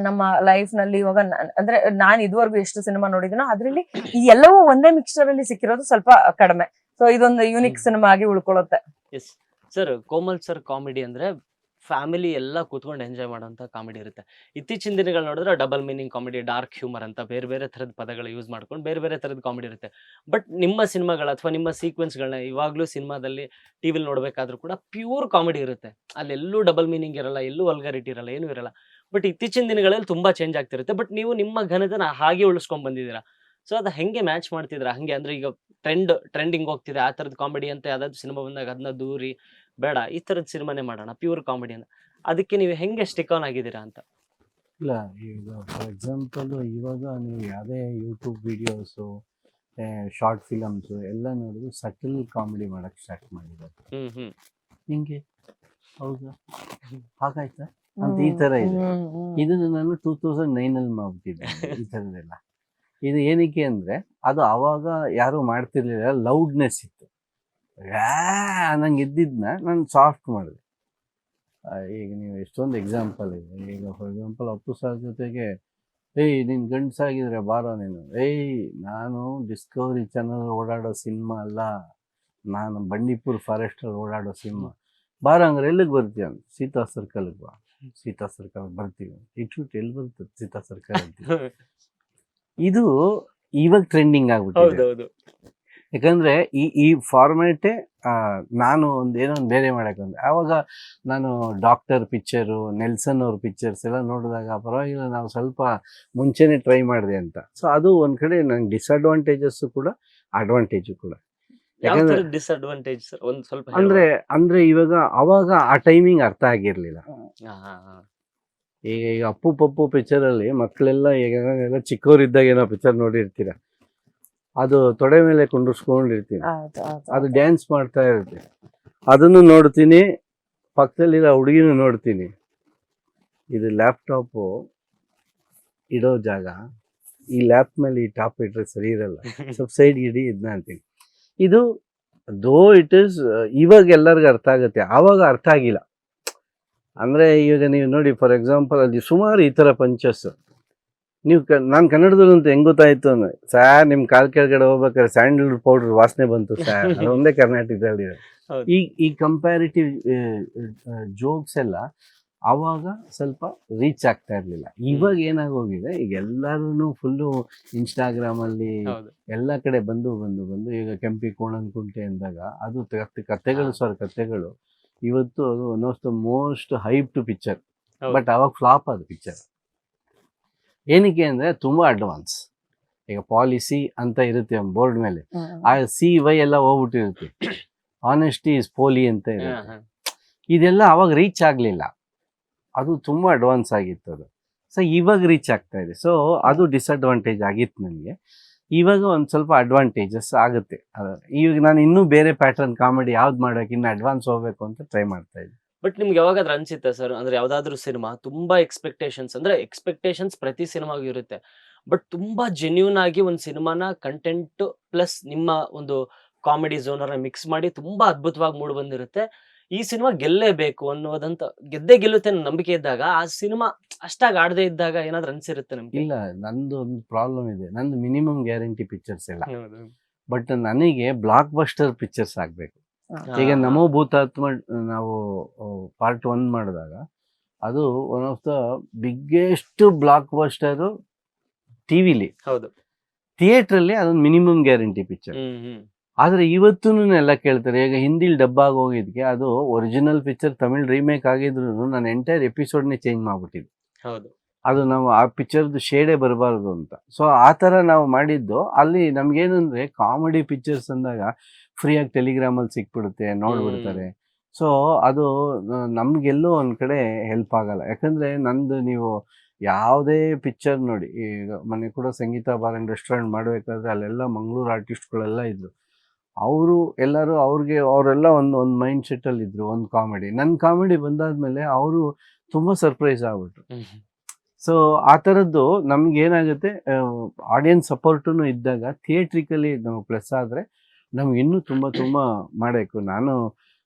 ನಮ್ಮ ಲೈಫ್ನಲ್ಲಿ ಇವಾಗ ಅಂದ್ರೆ ನಾನು ಇದುವರೆಗೂ ಎಷ್ಟು ಸಿನಿಮಾ ನೋಡಿದಿನೋ ಅದ್ರಲ್ಲಿ ಈ ಎಲ್ಲವೂ ಒಂದೇ ಮಿಕ್ಸ್ಚರ್ ಅಲ್ಲಿ ಸಿಕ್ಕಿರೋದು ಸ್ವಲ್ಪ ಕಡಿಮೆ. ಸೊ ಇದೊಂದು ಯೂನಿಕ್ ಸಿನಿಮಾ ಆಗಿ ಉಳ್ಕೊಳ್ಳುತ್ತೆ. ಸರ್ ಕೋಮಲ್ ಸರ್ ಕಾಮಿಡಿ ಅಂದ್ರೆ ಫ್ಯಾಮಿಲಿ ಎಲ್ಲ ಕೂತ್ಕೊಂಡು ಎಂಜಾಯ್ ಮಾಡೋಂಥ ಕಾಮಿಡಿ ಇರುತ್ತೆ. ಇತ್ತೀಚಿನ ದಿನಗಳು ನೋಡಿದ್ರೆ double meaning comedy, dark humour ಅಂತ ಬೇರೆ ಬೇರೆ ಥರದ ಪದಗಳು ಯೂಸ್ ಮಾಡ್ಕೊಂಡು ಬೇರೆ ಬೇರೆ ಥರದ ಕಾಮಿಡಿ ಇರುತ್ತೆ. ಬಟ್ ನಿಮ್ಮ ಸಿನಿಮಾಗಳು ಅಥವಾ ನಿಮ್ಮ ಸೀಕ್ವೆನ್ಸ್ಗಳನ್ನ ಇವಾಗಲೂ ಸಿನಿಮಾದಲ್ಲಿ ಟಿವಿಲಿ ನೋಡಬೇಕಾದ್ರೂ ಕೂಡ ಪ್ಯೂರ್ ಕಾಮಿಡಿ ಇರುತ್ತೆ. ಅಲ್ಲೆಲ್ಲೂ ಡಬಲ್ ಮೀನಿಂಗ್ ಇರಲ್ಲ, ಎಲ್ಲೂ ವಲ್ಗರಿಟಿ ಇರಲ್ಲ, ಏನೂ ಇರಲ್ಲ. ಬಟ್ ಇತ್ತೀಚಿನ ದಿನಗಳಲ್ಲಿ ತುಂಬ ಚೇಂಜ್ ಆಗ್ತಿರುತ್ತೆ. ಬಟ್ ನೀವು ನಿಮ್ಮ ಘನತನ ಹಾಗೆ ಉಳಿಸ್ಕೊಂಡ್ ಬಂದಿದ್ದೀರಾ? ಸೊ ಅದು ಹೆಂಗೆ ಮ್ಯಾಚ್ ಮಾಡ್ತಿದ್ರ ಹಂಗೆ ಅಂದ್ರೆ ಈಗ ಟ್ರೆಂಡ್, ಟ್ರೆಂಡಿಂಗ್ ಹೋಗ್ತಿದೆ, ಆ ಥರದ ಕಾಮಿಡಿ ಅಂತ ಯಾವ್ದಾದ್ರು ಸಿನಿಮಾ ಬಂದಾಗ ಅದನ್ನ ದೂರಿ ಬೇಡ ಈ ಥರದ ಸಿನಿಮಾನೇ ಮಾಡೋಣ ಪ್ಯೂರ್ ಕಾಮಿಡಿ ಅಂತ. ಅದಕ್ಕೆ ನೀವು ಹೆಂಗೆ ಸ್ಟಿಕ್ ಆನ್ ಆಗಿದ್ದೀರಾ ಅಂತ? ಇಲ್ಲ ಈಗ ಫಾರ್ ಎಕ್ಸಾಂಪಲ್ ಇವಾಗ ನೀವು ಯಾವುದೇ ಯೂಟ್ಯೂಬ್ ವಿಡಿಯೋಸು ಶಾರ್ಟ್ ಫಿಲಮ್ಸು ಎಲ್ಲ ನೋಡಿದ್ರು ಸಟಲ್ ಕಾಮಿಡಿ ಮಾಡೋಕ್ಕೆ ಸ್ಟಾರ್ಟ್ ಮಾಡಿದ್ದಾರೆ. ಹ್ಮ್ ಹ್ಮ್. ಹಿಂಗೆ ಹೌದಾ? ಹಾಗಾಯ್ತಾ? ಅಂತ ಈ ಥರ ಇದೆ. ಇದನ್ನು ನಾನು ಟೂ ತೌಸಂಡ್ ನೈನಲ್ಲಿ ಮಾಡ್ಬಿಟ್ಟಿದ್ದೆ ಈ ಥರದ್ದೆಲ್ಲ. ಇದು ಏನಕ್ಕೆ ಅಂದರೆ ಅದು ಆವಾಗ ಯಾರೂ ಮಾಡ್ತಿರ್ಲಿಲ್ಲ ಲೌಡ್ನೆಸ್ ಇತ್ತು. ನಂಗೆ ಇದ್ದಿದ್ದನ್ನ ನಾನು ಸಾಫ್ಟ್ ಮಾಡಿದೆ. ಈಗ ನೀವು ಎಷ್ಟೊಂದು ಎಕ್ಸಾಂಪಲ್ ಇದೆ. ಈಗ ಫಾರ್ ಎಕ್ಸಾಂಪಲ್ ಅಪ್ಪು ಸರ್ ಜೊತೆಗೆ ಏಯ್ ನಿನ್ ಗಂಡಸಾಗಿದ್ರೆ ಬಾರೋ ನೀನು. ಏಯ್ ನಾನು ಡಿಸ್ಕವರಿ ಚಾನಲ್ ಓಡಾಡೋ ಸಿನಿಮಾ ಅಲ್ಲ. ನಾನು ಬಂಡೀಪುರ್ ಫಾರೆಸ್ಟಲ್ಲಿ ಓಡಾಡೋ ಸಿನಿಮಾ ಬಾರೋ ಹಂಗಾರೆ ಎಲ್ಲಿಗೆ ಬರ್ತೀಯ ಅಂತ. ಸೀತಾ ಸರ್ಕಲ್ಗೆ ಬಾ. ಸೀತಾ ಸರ್ಕಲ್ ಬರ್ತೀವಿ ಇಟ್ಬಿಟ್ಟು ಎಲ್ಲಿ ಬರ್ತದೆ ಸೀತಾ ಸರ್ಕಲ್ ಅಂತ ಇದು ಇವಾಗ ಟ್ರೆಂಡಿಂಗ್ ಆಗ್ಬಿಟ್ಟು ಯಾಕಂದ್ರೆ ಈ ಈ ಫಾರ್ಮ್ಯಾಟೇ ನಾನು ಒಂದು ಏನೋ ಒಂದು ಬೇರೆ ಮಾಡಕ್ಕೆ ಆವಾಗ ನಾನು ಡಾಕ್ಟರ್ ಪಿಕ್ಚರು ನೆಲ್ಸನ್ ಅವ್ರ ಪಿಕ್ಚರ್ಸ್ ಎಲ್ಲ ನೋಡಿದಾಗ ಪರವಾಗಿಲ್ಲ ನಾವು ಸ್ವಲ್ಪ ಮುಂಚೆನೆ ಟ್ರೈ ಮಾಡಿದೆ ಅಂತ. ಸೊ ಅದು ಒಂದ್ ಕಡೆ ನಂಗೆ ಡಿಸ್ಅಡ್ವಾಂಟೇಜಸ್ ಕೂಡ ಅಡ್ವಾಂಟೇಜು ಕೂಡ. ಯಾಕಂದ್ರೆ ಡಿಸ್ಅಡ್ವಾಂಟೇಜ್ ಒಂದು ಸ್ವಲ್ಪ ಅಂದ್ರೆ ಅಂದ್ರೆ ಇವಾಗ ಅವಾಗ ಆ ಟೈಮಿಂಗ್ ಅರ್ಥ ಆಗಿರ್ಲಿಲ್ಲ. ಈಗ ಈಗ ಅಪ್ಪು ಪಪ್ಪು ಪಿಕ್ಚರ್ ಅಲ್ಲಿ ಮಕ್ಕಳೆಲ್ಲ ಈಗ ಎಲ್ಲ ಚಿಕ್ಕವರಿದ್ದಾಗ ಏನೋ ಪಿಕ್ಚರ್ ನೋಡಿರ್ತೀರ. ಅದು ತೊಡೆ ಮೇಲೆ ಕುಂಡ್ರಿಸ್ಕೊಂಡಿರ್ತೀನಿ. ಅದು ಡ್ಯಾನ್ಸ್ ಮಾಡ್ತಾ ಇರುತ್ತೆ. ಅದನ್ನು ನೋಡ್ತೀನಿ ಪಕ್ಕದಲ್ಲಿರೋ ಹುಡುಗಿನ ನೋಡ್ತೀನಿ. ಇದು ಲ್ಯಾಪ್ಟಾಪು ಇಡೋ ಜಾಗ. ಈ ಲ್ಯಾಪ್ ಮೇಲೆ ಈ ಟಾಪ್ ಇಟ್ಟರೆ ಸರಿ ಇರಲ್ಲ. ಸ್ವಲ್ಪ ಸೈಡ್ ಇಡಿ ಇದನ್ನ ಅಂತೀನಿ. ಇದು ದೋ ಇಟ್ ಇಸ್ ಇವಾಗ ಎಲ್ಲರಿಗೂ ಅರ್ಥ ಆಗುತ್ತೆ. ಆವಾಗ ಅರ್ಥ ಆಗಿಲ್ಲ. ಅಂದ್ರೆ ಇವಾಗ ನೀವು ನೋಡಿ ಫಾರ್ ಎಕ್ಸಾಂಪಲ್ ಅಲ್ಲಿ ಸುಮಾರು ಈ ಥರ ಪಂಚಸ್ ನೀವು ಕ ನಾನು ಕನ್ನಡದಲ್ಲಿ ಅಂತ ಹೆಂಗ್ ಗೊತ್ತಾಯ್ತು ಅಂದ್ರೆ ಸಾರ್ ನಿಮ್ ಕಾಲ್ ಕೆಳಗಡೆ ಹೋಗ್ಬೇಕಾದ್ರೆ ಸ್ಯಾಂಡಲ್ ಪೌಡರ್ ವಾಸನೆ ಬಂತು ಸರ್. ಒಂದೇ ಕರ್ನಾಟಕದಲ್ಲಿ ಈ ಈ ಕಂಪ್ಯಾರಿಟಿವ್ ಜೋಕ್ಸ್ ಎಲ್ಲ ಅವಾಗ ಸ್ವಲ್ಪ ರೀಚ್ ಆಗ್ತಾ ಇರ್ಲಿಲ್ಲ. ಇವಾಗ ಏನಾಗೋಗಿದೆ ಈಗ ಎಲ್ಲರೂ ಫುಲ್ಲು ಇನ್ಸ್ಟಾಗ್ರಾಮ್ ಅಲ್ಲಿ ಎಲ್ಲ ಕಡೆ ಬಂದು ಬಂದು ಬಂದು ಈಗ ಕೆಂಪಿ ಕೋಣನ್ ಕುಂಟೆ ಅಂದಾಗ ಅದು ಕತೆ- ಕತೆಗಳು ಸರ್ ಕತೆಗಳು. ಇವತ್ತು ಅದು one of the most hyped picture but ಅವಾಗ ಫ್ಲಾಪ್ ಅದು ಪಿಕ್ಚರ್ ಏನಕ್ಕೆ ಅಂದ್ರೆ ತುಂಬಾ ಅಡ್ವಾನ್ಸ್ ಈಗ ಪಾಲಿಸಿ ಅಂತ ಇರುತ್ತೆ ಬೋರ್ಡ್ ಮೇಲೆ. ಆ ಸಿ ವೈ ಎಲ್ಲ ಹೋಗ್ಬಿಟ್ಟಿರುತ್ತೆ. ಆನೆಸ್ಟಿ ಇಸ್ ಪೋಲಿ ಅಂತ ಇರುತ್ತೆ. ಇದೆಲ್ಲ ಅವಾಗ ರೀಚ್ ಆಗ್ಲಿಲ್ಲ. ಅದು ತುಂಬಾ ಅಡ್ವಾನ್ಸ್ ಆಗಿತ್ತು ಅದು. ಸೊ ಇವಾಗ ರೀಚ್ ಆಗ್ತಾ ಇದೆ. ಸೊ ಅದು ಡಿಸ್ಅಡ್ವಾಂಟೇಜ್ ಆಗಿತ್ತು ನನಗೆ. ಇವಾಗ ಒಂದು ಸ್ವಲ್ಪ ಅಡ್ವಾಂಟೇಜಸ್ ಆಗುತ್ತೆ. ಇವಾಗ ನಾನು ಇನ್ನೂ ಬೇರೆ ಪ್ಯಾಟರ್ನ್ ಕಾಮಿಡಿ ಯಾವ್ದು ಮಾಡೋಕೆ ಇನ್ನು ಅಡ್ವಾನ್ಸ್ ಹೋಗ್ಬೇಕು ಅಂತ ಟ್ರೈ ಮಾಡ್ತಾ ಇದ್ದೀನಿ. ಬಟ್ ನಿಮ್ಗೆ ಯಾವಾಗಾದ್ರೂ ಅನ್ಸುತ್ತೆ ಸರ್? ಅಂದ್ರೆ ಯಾವ್ದಾದ್ರು ಸಿನಿಮಾ ತುಂಬಾ ಎಕ್ಸ್ಪೆಕ್ಟೇಷನ್ಸ್ ಅಂದ್ರೆ ಎಕ್ಸ್ಪೆಕ್ಟೇಷನ್ಸ್ ಪ್ರತಿ ಸಿನಿಮಾಗೂ ಇರುತ್ತೆ. ಬಟ್ ತುಂಬಾ ಜೆನ್ಯೂನ್ ಆಗಿ ಒಂದು ಸಿನಿಮಾನ ಕಂಟೆಂಟ್ ಪ್ಲಸ್ ನಿಮ್ಮ ಒಂದು ಕಾಮಿಡಿ ಝೋನರ್ ಮಿಕ್ಸ್ ಮಾಡಿ ತುಂಬಾ ಅದ್ಭುತವಾಗಿ ಮೂಡ್ ಬಂದಿರುತ್ತೆ. ಈ ಸಿನಿಮಾ ಗೆಲ್ಲೇಬೇಕು ಅನ್ನೋದಂತ ಗೆದ್ದೇ ಗೆಲ್ಲುತ್ತೆ ಅನ್ನೋ ನಂಬಿಕೆ ಇದ್ದಾಗ ಆ ಸಿನಿಮಾ ಅಷ್ಟಾಗಿ ಆಡದೆ ಇದ್ದಾಗ ಏನಾದ್ರು ಅನ್ಸಿರುತ್ತೆ ನಮ್ಗೆ? ಇಲ್ಲ ನಂದು ಒಂದು ಪ್ರಾಬ್ಲಮ್ ಇದೆ. ನಂದು ಮಿನಿಮಮ್ ಗ್ಯಾರಂಟಿ ಪಿಕ್ಚರ್ಸ್ ಇಲ್ಲ ಬಟ್ ನನಗೆ ಬ್ಲಾಕ್ ಬಸ್ಟರ್ ಪಿಕ್ಚರ್ಸ್ ಆಗಬೇಕು. ಈಗ ನಮೋ ಭೂತಾತ್ಮ ನಾವು ಪಾರ್ಟ್ ಒನ್ ಮಾಡಿದಾಗ ಅದು one of the biggest blockbuster ಟಿವಿಲಿ ಹೌದು. ಥಿಯೇಟರ್ ಅಲ್ಲಿ ಅದೊಂದು ಮಿನಿಮಮ್ ಗ್ಯಾರಂಟಿ ಪಿಕ್ಚರ್ ಆದ್ರೆ ಇವತ್ತು ಎಲ್ಲ ಕೇಳ್ತಾರೆ ಈಗ ಹಿಂದಿಲಿ ಡಬ್ಬಾಗಿ ಆಗಿ ಹೋಗಿದ್ಕೆ ಅದು ಒರಿಜಿನಲ್ ಪಿಕ್ಚರ್ ತಮಿಳ್ ರೀಮೇಕ್ ಆಗಿದ್ರು ನಾನು ಎಂಟೈರ್ ಎಪಿಸೋಡ್ ನೇ ಚೇಂಜ್ ಮಾಡ್ಬಿಟ್ಟಿದ್ದೆ. ಹೌದು. ಅದು ನಾವು ಆ ಪಿಕ್ಚರ್ದು ಶೇಡೇ ಬರಬಾರ್ದು ಅಂತ. ಸೊ ಆ ಥರ ನಾವು ಮಾಡಿದ್ದು ಅಲ್ಲಿ ನಮ್ಗೇನಂದ್ರೆ ಕಾಮಿಡಿ ಪಿಕ್ಚರ್ಸ್ ಅಂದಾಗ ಫ್ರೀಯಾಗಿ ಟೆಲಿಗ್ರಾಮಲ್ಲಿ ಸಿಕ್ಬಿಡುತ್ತೆ ನೋಡ್ಬಿಡ್ತಾರೆ ಸೊ ಅದು ನಮಗೆಲ್ಲೂ ಒಂದು ಕಡೆ ಹೆಲ್ಪ್ ಆಗಲ್ಲ. ಯಾಕಂದರೆ ನಂದು ನೀವು ಯಾವುದೇ ಪಿಕ್ಚರ್ ನೋಡಿ ಈಗ ಮನೆ ಕೂಡ ಸಂಗೀತ ಬಾರ್ ರೆಸ್ಟೋರೆಂಟ್ ಮಾಡಬೇಕಾದ್ರೆ ಅಲ್ಲೆಲ್ಲ ಮಂಗಳೂರು ಆರ್ಟಿಸ್ಟ್ಗಳೆಲ್ಲ ಇದ್ದರು ಅವರು ಎಲ್ಲರೂ ಅವ್ರಿಗೆ ಅವರೆಲ್ಲ ಒಂದು ಒಂದು ಮೈಂಡ್ ಸೆಟ್ಟಲ್ಲಿ ಇದ್ದರು ಒಂದು ಕಾಮಿಡಿ ನನ್ನ ಕಾಮಿಡಿ ಬಂದಾದ್ಮೇಲೆ ಅವರು ತುಂಬ ಸರ್ಪ್ರೈಸ್ ಆಗ್ಬಿಟ್ರು. ಸೊ ಆ ಥರದ್ದು ನಮ್ಗೆ ಏನಾಗುತ್ತೆ ಆಡಿಯನ್ಸ್ ಸಪೋರ್ಟು ಇದ್ದಾಗ ಥಿಯೇಟ್ರಿಕಲಿ ನಮಗೆ ಪ್ಲಸ್ ಆದರೆ ನಮ್ಗೆ ಇನ್ನೂ ತುಂಬ ತುಂಬ ಮಾಡಬೇಕು. ನಾನು